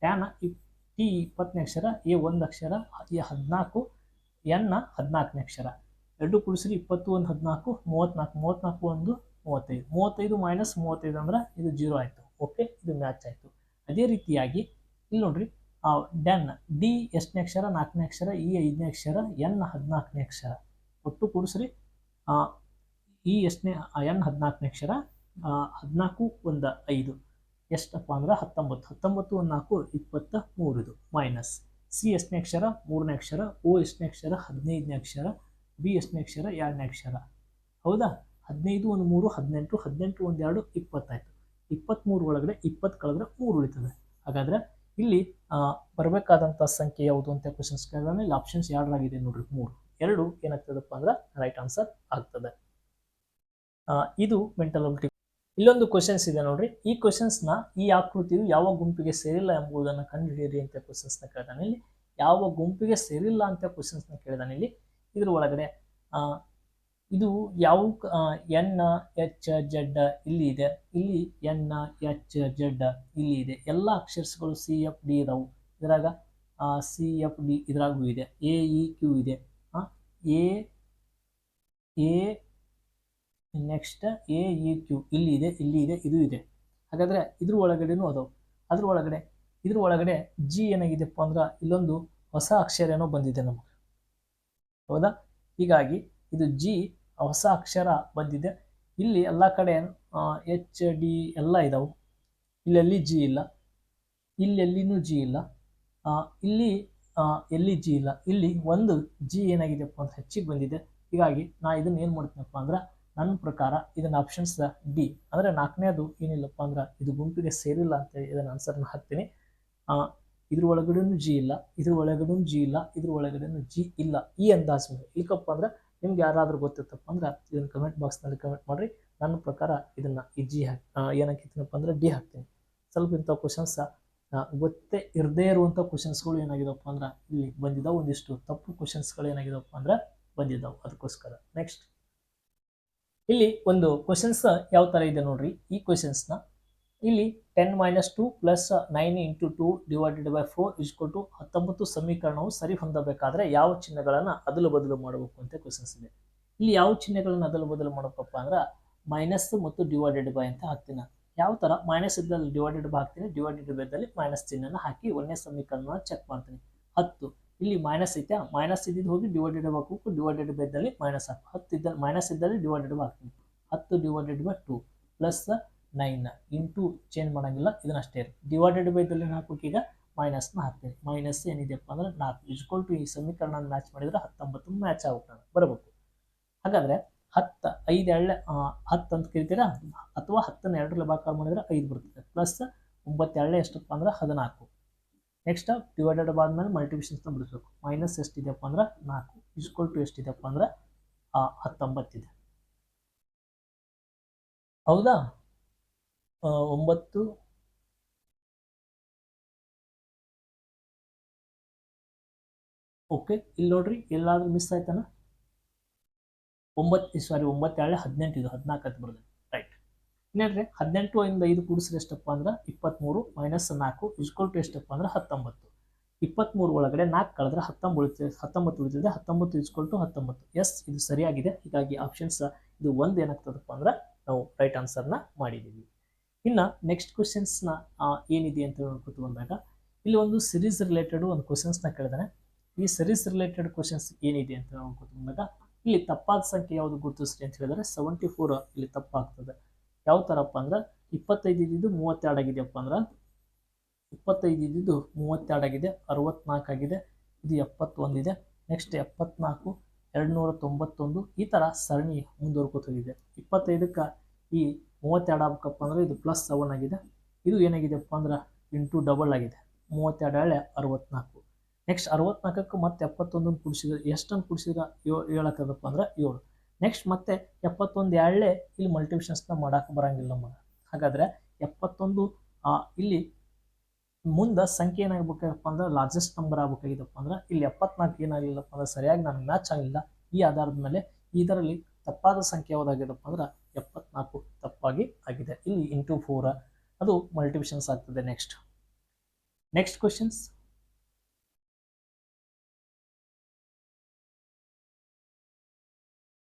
ಟ್ಯಾನ ಇಪ್ ಟಿ ಇಪ್ಪತ್ತನೇ ಅಕ್ಷರ ಎ ಒಂದು ಅಕ್ಷರ ಎ ಹದಿನಾಲ್ಕು ಎನ್ನ ಹದಿನಾಲ್ಕನೇ ಅಕ್ಷರ. ಎರಡು ಕುಡಿಸ್ರಿ ಇಪ್ಪತ್ತು ಒಂದು ಹದಿನಾಲ್ಕು ಮೂವತ್ತ್ನಾಲ್ಕು ಮೂವತ್ತ್ನಾಲ್ಕು ಒಂದು ಮೂವತ್ತೈದು. ಮೂವತ್ತೈದು ಮೈನಸ್ ಮೂವತ್ತೈದು ಅಂದ್ರೆ ಇದು ಜೀರೋ ಆಯಿತು. ಓಕೆ ಇದು ಮ್ಯಾಚ್ ಆಯಿತು. ಅದೇ ರೀತಿಯಾಗಿ ಇಲ್ಲಿ ನೋಡ್ರಿ ಡೆನ್ ಡಿ ಎಷ್ಟನೇ ಅಕ್ಷರ, ನಾಲ್ಕನೇ ಅಕ್ಷರ ಇ ಐದನೇ ಅಕ್ಷರ ಎನ್ ಹದಿನಾಲ್ಕನೇ ಅಕ್ಷರ. ಒಟ್ಟು ಕೂಡಿಸ್ರಿ ಇ ಎಷ್ಟನೇ ಎನ್ ಹದಿನಾಲ್ಕನೇ ಅಕ್ಷರ ಹದಿನಾಲ್ಕು ಒಂದು ಐದು. ಎಷ್ಟಪ್ಪ ಅಂದ್ರೆ ಹತ್ತೊಂಬತ್ತು. ಹತ್ತೊಂಬತ್ತು ಒಂದು ನಾಲ್ಕು ಇಪ್ಪತ್ತ ಮೂರಿದು ಮೈನಸ್ ಸಿ ಎಷ್ಟನೇ ಅಕ್ಷರ, ಮೂರನೇ ಅಕ್ಷರ ಓ ಎಷ್ಟನೇ ಅಕ್ಷರ, ಹದಿನೈದನೇ ಅಕ್ಷರ ಬಿ ಎಷ್ಟನೇ ಅಕ್ಷರ ಎರಡನೇ ಅಕ್ಷರ. ಹೌದಾ? ಹದಿನೈದು ಒಂದು ಮೂರು, ಹದಿನೆಂಟು ಹದಿನೆಂಟು ಒಂದು ಎರಡು, ಇಪ್ಪತ್ತಾಯಿತು. ಇಪ್ಪತ್ತ್ಮೂರು ಒಳಗಡೆ ಇಪ್ಪತ್ತು ಕಳೆದ್ರೆ ಮೂರು ಉಳಿತದೆ. ಹಾಗಾದ್ರೆ ಇಲ್ಲಿ ಬರಬೇಕಾದಂಥ ಸಂಖ್ಯೆ ಯಾವುದು ಅಂತ ಕ್ವಶನ್ಸ್ ಕೇಳಿದ್ರೆ ಇಲ್ಲಿ ಆಪ್ಷನ್ಸ್ ಎರಡರಾಗಿದೆ ನೋಡಿರಿ, ಮೂರು. ಎರಡು ಏನಾಗ್ತದಪ್ಪ ಅಂದ್ರೆ ರೈಟ್ ಆನ್ಸರ್ ಆಗ್ತದೆ. ಇದು ಮೆಂಟಲ್ ಅಬಿಲಿಟಿ ಇಲ್ಲೊಂದು ಕ್ವಶನ್ಸ್ ಇದೆ ನೋಡ್ರಿ. ಈ ಕ್ವಶನ್ಸ್ನ ಈ ಆಕೃತಿಯು ಯಾವ ಗುಂಪಿಗೆ ಸೇರಿಲ್ಲ ಎಂಬುದನ್ನು ಕಂಡುಹಿಡಿಯಿರಿ ಅಂತ ಕ್ವಶನ್ಸ್ನ ಕೇಳಿದಾನೆ ಇಲ್ಲಿ. ಯಾವ ಗುಂಪಿಗೆ ಸೇರಿಲ್ಲ ಅಂತ ಕ್ವಶನ್ಸ್ನ ಕೇಳಿದಾನೆ ಇಲ್ಲಿ. ಇದ್ರ ಒಳಗಡೆ ಇದು ಯಾವ ಎನ್ ಎಚ್ ಜಡ್ ಇಲ್ಲಿ ಇದೆ. ಇಲ್ಲಿ ಎನ್ ಎಚ್ ಜಡ್ ಇಲ್ಲಿ ಇದೆ. ಎಲ್ಲ ಅಕ್ಷರಗಳು ಸಿ ಎಫ್ ಡಿ ಇದಾವು. ಇದ್ರಾಗ ಸಿ ಎಫ್ ಡಿ ಇದ್ರಾಗೂ ಇದೆ. ಎ ಇ ಕ್ಯೂ ಇದೆ. A A next A E Q ಇಲ್ಲಿ ಇದೆ ಇಲ್ಲಿ ಇದೆ, ಇದು ಇದೆ. ಹಾಗಾದರೆ ಇದ್ರ ಒಳಗಡೆನೂ ಅದಾವೆ. ಅದ್ರ ಒಳಗಡೆ ಇದ್ರ ಒಳಗಡೆ ಜಿ ಏನಾಗಿದೆಪ್ಪ ಅಂದ್ರೆ ಇಲ್ಲೊಂದು ಹೊಸ ಅಕ್ಷರ ಏನೋ ಬಂದಿದೆ ನಮಗೆ. ಹೌದಾ? ಹೀಗಾಗಿ ಇದು ಜಿ ಹೊಸ ಅಕ್ಷರ ಬಂದಿದೆ. ಇಲ್ಲಿ ಎಲ್ಲ ಕಡೆ ಎಚ್, ಡಿ ಎಲ್ಲ ಇದಾವೆ. ಇಲ್ಲೆಲ್ಲಿ ಜಿ ಇಲ್ಲ. ಇಲ್ಲೆಲ್ಲಿನೂ ಜಿ ಇಲ್ಲ. ಇಲ್ಲಿ ಎಲ್ಲಿ ಜಿ ಇಲ್ಲ. ಇಲ್ಲಿ ಒಂದು ಜಿ ಏನಾಗಿದೆಪ್ಪ ಅಂತ ಹೆಚ್ಚಿಗೆ ಬಂದಿದೆ. ಹೀಗಾಗಿ ನಾ ಇದನ್ನ ಏನು ಮಾಡ್ತೀನಪ್ಪ ಅಂದ್ರೆ, ನನ್ನ ಪ್ರಕಾರ ಇದನ್ನ ಆಪ್ಷನ್ಸ್ ಡಿ. ಅಂದರೆ ನಾಲ್ಕನೇದು ಏನಿಲ್ಲಪ್ಪ ಅಂದ್ರೆ, ಇದು ಗುಂಪಿಗೆ ಸೇರಿಲ್ಲ ಅಂತ ಇದನ್ನು ಆನ್ಸರ್ನ ಹಾಕ್ತೀನಿ. ಇದ್ರ ಒಳಗಡೆನೂ ಜಿ ಇಲ್ಲ, ಇದ್ರ ಒಳಗಡೆನೂ ಜಿ ಇಲ್ಲ, ಇದ್ರ ಒಳಗಡೆನೂ ಜಿ ಇಲ್ಲ. ಈ ಅಂದಾಜು ಮೇಲೆ ಅಂದ್ರೆ ನಿಮ್ಗೆ ಯಾರಾದ್ರೂ ಗೊತ್ತಿತ್ತಪ್ಪ ಅಂದ್ರೆ ಇದನ್ನ ಕಮೆಂಟ್ ಬಾಕ್ಸ್ನಲ್ಲಿ ಕಮೆಂಟ್ ಮಾಡಿರಿ. ನನ್ನ ಪ್ರಕಾರ ಇದನ್ನ ಈ ಜಿ ಹಾಕಿ ಏನಕ್ಕಿದ್ದೀನಪ್ಪ ಅಂದ್ರೆ ಡಿ ಹಾಕ್ತೀನಿ. ಸ್ವಲ್ಪ ಇಂಥ ಕ್ವಶನ್ಸ್ ಗೊತ್ತೇ ಇರದೇ ಇರುವಂಥ ಕ್ವಶನ್ಸ್ಗಳು ಏನಾಗಿದವಪ್ಪ ಅಂದ್ರೆ ಇಲ್ಲಿ ಬಂದಿದ್ದಾವೆ ಒಂದಿಷ್ಟು ತಪ್ಪು ಕ್ವಶನ್ಸ್ಗಳು ಏನಾಗಿದವಪ್ಪ ಅಂದ್ರೆ ಬಂದಿದ್ದಾವೆ ಅದಕ್ಕೋಸ್ಕರ ನೆಕ್ಸ್ಟ್ ಇಲ್ಲಿ ಒಂದು ಕ್ವಶನ್ಸ್ ಯಾವ ಥರ ಇದೆ ನೋಡ್ರಿ. ಈ ಕ್ವಶನ್ಸ್ನ ಇಲ್ಲಿ ten minus two plus nine into two divided by four is equal to ಹತ್ತೊಂಬತ್ತು ಸಮೀಕರಣವು ಸರಿ ಹೊಂದಬೇಕಾದ್ರೆ ಯಾವ ಚಿಹ್ನೆಗಳನ್ನು ಅದಲು ಬದಲು ಮಾಡಬೇಕು ಅಂತ ಕ್ವಶನ್ಸ್ ಇದೆ. ಇಲ್ಲಿ ಯಾವ ಚಿಹ್ನೆಗಳನ್ನು ಅದಲು ಬದಲು ಮಾಡಬೇಕಪ್ಪ ಅಂದ್ರೆ ಮೈನಸ್ ಮತ್ತು ಡಿವೈಡೆಡ್ ಬೈ ಅಂತ ಹಾಕ್ತೀನಿ. ಯಾವ ಥರ ಮೈನಸ್ ಇದ್ದಲ್ಲಿ ಡಿವೈಡೆಡ್ ಬೈ ಹಾಕ್ತೀನಿ ಡಿವೈಡೆಡ್ ಬೈದಲ್ಲಿ ಮೈನಸ್ ಚಿಹ್ನೆನ ಹಾಕಿ ಒಂದನೇ ಸಮೀಕರಣ ಚೆಕ್ ಮಾಡ್ತೀನಿ. ಹತ್ತು, ಇಲ್ಲಿ ಮೈನಸ್ ಐತೆ ಮೈನಸ್ ಇದ್ದಿದ್ದು ಹೋಗಿ ಡಿವೈಡೆಡ್ ಬೈ ಹಾಕಬೇಕು ಡಿವೈಡೆಡ್ ಬೈದಲ್ಲಿ ಮೈನಸ್ ಹಾಕು. ಹತ್ತು ಇದ್ದಲ್ಲಿ ಮೈನಸ್ ಇದ್ದಲ್ಲಿ ಡಿವೈಡೆಡ್ ಬೈ ಹಾಕ್ತೀನಿ. ಹತ್ತು divided by two plus nine into change ಮಾಡೋಂಗಿಲ್ಲ, ಇದನ್ನ ಅಷ್ಟೇ ಡಿವೈಡೆಡ್ ಬೈದಲ್ಲಿ ಹಾಕ್ಬೇಕು ಈಗ ಮೈನಸ್ನ ಹಾಕ್ತೀನಿ ಮೈನಸ್ ಏನಿದೆಯಪ್ಪ ಅಂದ್ರೆ ನಾಲ್ಕು. ಇಸ್ಕೊಲ್ ಟು ಈ ಸಮೀಕರಣ ಮ್ಯಾಚ್ ಮಾಡಿದ್ರೆ ಹತ್ತೊಂಬತ್ತು ಮ್ಯಾಚ್ ಆಗುತ್ತೆ ಬರಬೇಕು. ಹಾಗಾದ್ರೆ ಹತ್ತು, ಐದು ಎಳ್ಳೆ ಹತ್ತು ಅಂತ ಕರಿತೀರಾ? ಅಥವಾ ಹತ್ತನ್ನು ಎರಡರಲ್ಲಿ ಭಾಗ ಮಾಡಿದ್ರೆ ಐದು ಬರ್ತದೆ. ಪ್ಲಸ್ ಒಂಬತ್ತು ಎಳ್ಳೆ ಎಷ್ಟಪ್ಪ ಅಂದ್ರೆ ಹದಿನಾಲ್ಕು. ನೆಕ್ಸ್ಟ್ ಡಿವೈಡೆಡ್ ಆದ್ಮೇಲೆ ಮಲ್ಟಿಪ್ಲಿಷನ್ಸ್ನ ಬಿಡಿಸ್ಬೇಕು. ಮೈನಸ್ ಎಷ್ಟಿದೆಯಪ್ಪ ಅಂದ್ರೆ ನಾಲ್ಕು. ಇಸ್ಕೊಲ್ ಟು ಎಷ್ಟಿದೆಯಪ್ಪ ಅಂದ್ರೆ ಹತ್ತೊಂಬತ್ತಿದೆ. ಹೌದಾ? ಒಂಬತ್ತು. ಓಕೆ ಇಲ್ಲಿ ನೋಡ್ರಿ, ಎಲ್ಲಾದ್ರೂ ಮಿಸ್ ಆಯ್ತಾನ? ಒಂಬತ್ತು ಸಾರಿ ಒಂಬತ್ತೆರಡು ಹದಿನೆಂಟು, ಇದು ಹದಿನಾಲ್ಕು ಅಂತ ಬರ್ತದೆ ರೈಟ್ ಇನ್ನೇನ್ರಿ, ಹದಿನೆಂಟು ಇಂದ ಐದು ಕೂಡಿಸಿದ್ರೆ ಎಷ್ಟಪ್ಪ ಅಂದ್ರೆ ಇಪ್ಪತ್ತ್ಮೂರು ಮೈನಸ್ ನಾಲ್ಕು ಇಸ್ಕೊಲ್ ಟು ಎಷ್ಟಪ್ಪ ಅಂದ್ರೆ ಹತ್ತೊಂಬತ್ತು. ಇಪ್ಪತ್ತ್ಮೂರು ಒಳಗಡೆ ನಾಲ್ಕು ಕಳೆದ್ರೆ ಹತ್ತೊಂಬತ್ತು ಹತ್ತೊಂಬತ್ತು ಉಳಿತದೆ, ಹತ್ತೊಂಬತ್ತು ಇಸ್ಕೊಲ್ ಟು ಹತ್ತೊಂಬತ್ತು. ಎಸ್ ಇದು ಸರಿಯಾಗಿದೆ. ಹೀಗಾಗಿ ಆಪ್ಷನ್ಸ್ ಇದು ಒಂದು ಏನಾಗ್ತದಪ್ಪ ಅಂದ್ರೆ ನಾವು ರೈಟ್ ಆನ್ಸರ್ನ ಮಾಡಿದ್ದೀವಿ. ಇನ್ನು ನೆಕ್ಸ್ಟ್ ಕ್ವಶನ್ಸ್ನ ಏನಿದೆ ಅಂತ ನೋಡ್ಕೊತ ಬಂದಾಗ, ಇಲ್ಲಿ ಒಂದು ಸಿರೀಸ್ ರಿಲೇಟೆಡ್ ಒಂದು ಕ್ವಶನ್ಸ್ನ ಕೇಳಿದಾನೆ. ಈ ಸಿರೀಸ್ ರಿಲೇಟೆಡ್ ಕ್ವಶನ್ಸ್ ಏನಿದೆ ಅಂತ ನೋಡ್ಕೊತ ಬಂದಾಗ, ಇಲ್ಲಿ ತಪ್ಪಾದ ಸಂಖ್ಯೆ ಯಾವುದು ಗುರುತಿಸ್ರಿ ಅಂತ ಹೇಳಿದ್ರೆ ಸೆವೆಂಟಿ ಫೋರ್ ಇಲ್ಲಿ ತಪ್ಪಾಗ್ತದೆ. ಯಾವ ಥರಪ್ಪ ಅಂದ್ರೆ, ಇಪ್ಪತ್ತೈದು ಇದ್ದಿದ್ದು ಮೂವತ್ತೆರಡು ಆಗಿದೆಯಪ್ಪ ಅಂದ್ರೆ, ಇಪ್ಪತ್ತೈದು ಇದ್ದಿದ್ದು ಮೂವತ್ತೆರಡು ಆಗಿದೆ ಅರವತ್ನಾಲ್ಕು ಆಗಿದೆ, ಇದು ಎಪ್ಪತ್ತೊಂದಿದೆ ನೆಕ್ಸ್ಟ್ ಎಪ್ಪತ್ನಾಲ್ಕು ಎರಡು ನೂರ ತೊಂಬತ್ತೊಂದು, ಈ ಥರ ಸರಣಿ ಮುಂದುವರ್ಕೋತ ಹೋಗಿದೆ. ಇಪ್ಪತ್ತೈದಕ್ಕೆ ಈ ಮೂವತ್ತೆರಡು ಆಗ್ಬೇಕಪ್ಪ ಅಂದ್ರೆ ಇದು ಪ್ಲಸ್ ಸೆವೆನ್ ಆಗಿದೆ. ಇದು ಏನಾಗಿದೆಪ್ಪ ಅಂದ್ರೆ ಇಂಟು ಡಬಲ್ ಆಗಿದೆ. ಮೂವತ್ತೆರಡು ಎಳೆ ಅರವತ್ನಾಲ್ಕು. ನೆಕ್ಸ್ಟ್ ಅರವತ್ನಾಲ್ಕಕ್ಕೆ ಮತ್ತೆ ಎಪ್ಪತ್ತೊಂದನ್ನು ಕುಡಿಸಿದ್ರೆ ಎಷ್ಟನ್ನು ಕುಡಿಸಿದ್ರೆ? ಏಳು ಹೇಳಕ್ಕದಪ್ಪ ಅಂದ್ರೆ ಏಳು. ನೆಕ್ಸ್ಟ್ ಮತ್ತೆ ಎಪ್ಪತ್ತೊಂದು ಎರಡೇ ಇಲ್ಲಿ ಮಲ್ಟಿಪ್ಷನ್ಸ್ನ ಮಾಡೋಕೆ ಬರೋಂಗಿಲ್ಲ ನಮಗೆ. ಹಾಗಾದರೆ ಎಪ್ಪತ್ತೊಂದು ಇಲ್ಲಿ ಮುಂದೆ ಸಂಖ್ಯೆ ಏನಾಗಬೇಕಪ್ಪ ಅಂದ್ರೆ ಲಾರ್ಜೆಸ್ಟ್ ನಂಬರ್ ಆಗ್ಬೇಕಾಗಿದಪ್ಪ ಅಂದ್ರೆ ಇಲ್ಲಿ ಎಪ್ಪತ್ನಾಲ್ಕು ಏನಾಗಲಿಲ್ಲಪ್ಪ ಅಂದ್ರೆ ಸರಿಯಾಗಿ ನಾನು ಮ್ಯಾಚ್ ಆಗಲಿಲ್ಲ. ಈ ಆಧಾರದ ಮೇಲೆ ಇದರಲ್ಲಿ ತಪ್ಪಾದ ಸಂಖ್ಯೆ ಯಾವುದಾಗಿದ್ದಪ್ಪ ಅಂದ್ರೆ ಎಪ್ಪತ್ನಾಲ್ಕು. ತಪ್ಪಾಗಿ ಆಗಿದೆ. ಇಲ್ಲಿ ಇಂಟು ಫೋರ ಅದು ಮಲ್ಟಿಪ್ಲಿಷನ್ಸ್ ಆಗ್ತದೆ ನೆಕ್ಸ್ಟ್ ನೆಕ್ಸ್ಟ್ ಕ್ವಶನ್ಸ್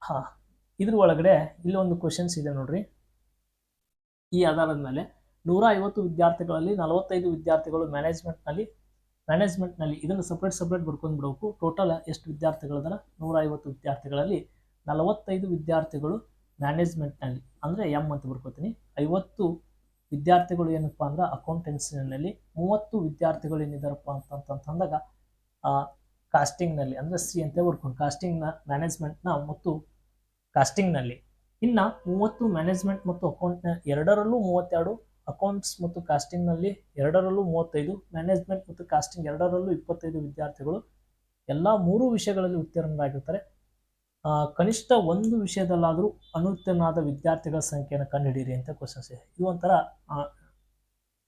ಹಾ, ಇದ್ರ ಒಳಗಡೆ ಇಲ್ಲಿ ಒಂದು ಕ್ವಶನ್ಸ್ ಇದೆ ನೋಡ್ರಿ. ಈ ಆಧಾರದ ಮೇಲೆ ನೂರ ಐವತ್ತು ವಿದ್ಯಾರ್ಥಿಗಳಲ್ಲಿ ನಲವತ್ತೈದು ವಿದ್ಯಾರ್ಥಿಗಳು ಮ್ಯಾನೇಜ್ಮೆಂಟ್ನಲ್ಲಿ ಮ್ಯಾನೇಜ್ಮೆಂಟ್ನಲ್ಲಿ ಇದನ್ನು ಸಪ್ರೇಟ್ ಸಪ್ರೇಟ್ ಬರ್ಕೊಂಡು ಬಿಡಬೇಕು. ಟೋಟಲ್ ಎಷ್ಟು ವಿದ್ಯಾರ್ಥಿಗಳದ ನೂರ ಐವತ್ತು ವಿದ್ಯಾರ್ಥಿಗಳಲ್ಲಿ ನಲವತ್ತೈದು ವಿದ್ಯಾರ್ಥಿಗಳು ಮ್ಯಾನೇಜ್ಮೆಂಟ್ನಲ್ಲಿ ಅಂದರೆ ಎಂ ಅಂತ ಬರ್ಕೋತೀನಿ. ಐವತ್ತು ವಿದ್ಯಾರ್ಥಿಗಳು ಏನಪ್ಪ ಅಂದ್ರೆ ಅಕೌಂಟೆನ್ಸಿನಲ್ಲಿ ಮೂವತ್ತು ವಿದ್ಯಾರ್ಥಿಗಳು ಏನಿದಾರಪ್ಪ ಅಂತಂತಂದಾಗ ಕಾಸ್ಟಿಂಗ್ನಲ್ಲಿ ಅಂದರೆ ಸಿ ಅಂತ ಬರ್ಕೊಂಡು ಕಾಸ್ಟಿಂಗ್ನ ಮ್ಯಾನೇಜ್ಮೆಂಟ್ನ ಮತ್ತು ಕಾಸ್ಟಿಂಗ್ನಲ್ಲಿ ಇನ್ನು ಮೂವತ್ತು ಮ್ಯಾನೇಜ್ಮೆಂಟ್ ಮತ್ತು ಅಕೌಂಟ್ನ ಎರಡರಲ್ಲೂ ಮೂವತ್ತೆರಡು ಅಕೌಂಟ್ಸ್ ಮತ್ತು ಕಾಸ್ಟಿಂಗ್ನಲ್ಲಿ ಎರಡರಲ್ಲೂ ಮೂವತ್ತೈದು ಮ್ಯಾನೇಜ್ಮೆಂಟ್ ಮತ್ತು ಕಾಸ್ಟಿಂಗ್ ಎರಡರಲ್ಲೂ ಇಪ್ಪತ್ತೈದು ವಿದ್ಯಾರ್ಥಿಗಳು. ಎಲ್ಲ ಮೂರು ವಿಷಯಗಳಲ್ಲಿ ಉತ್ತೀರ್ಣರಾಗಿರ್ತಾರೆ. ಕನಿಷ್ಠ ಒಂದು ವಿಷಯದಲ್ಲಾದರೂ ಅನುತ್ತೀರ್ಣಾದ ವಿದ್ಯಾರ್ಥಿಗಳ ಸಂಖ್ಯೆಯನ್ನು ಕಂಡುಹಿಡಿಯಿರಿ ಅಂತ ಕ್ವಶನ್ಸ್ ಇದೆ. ಇದು ಒಂಥರ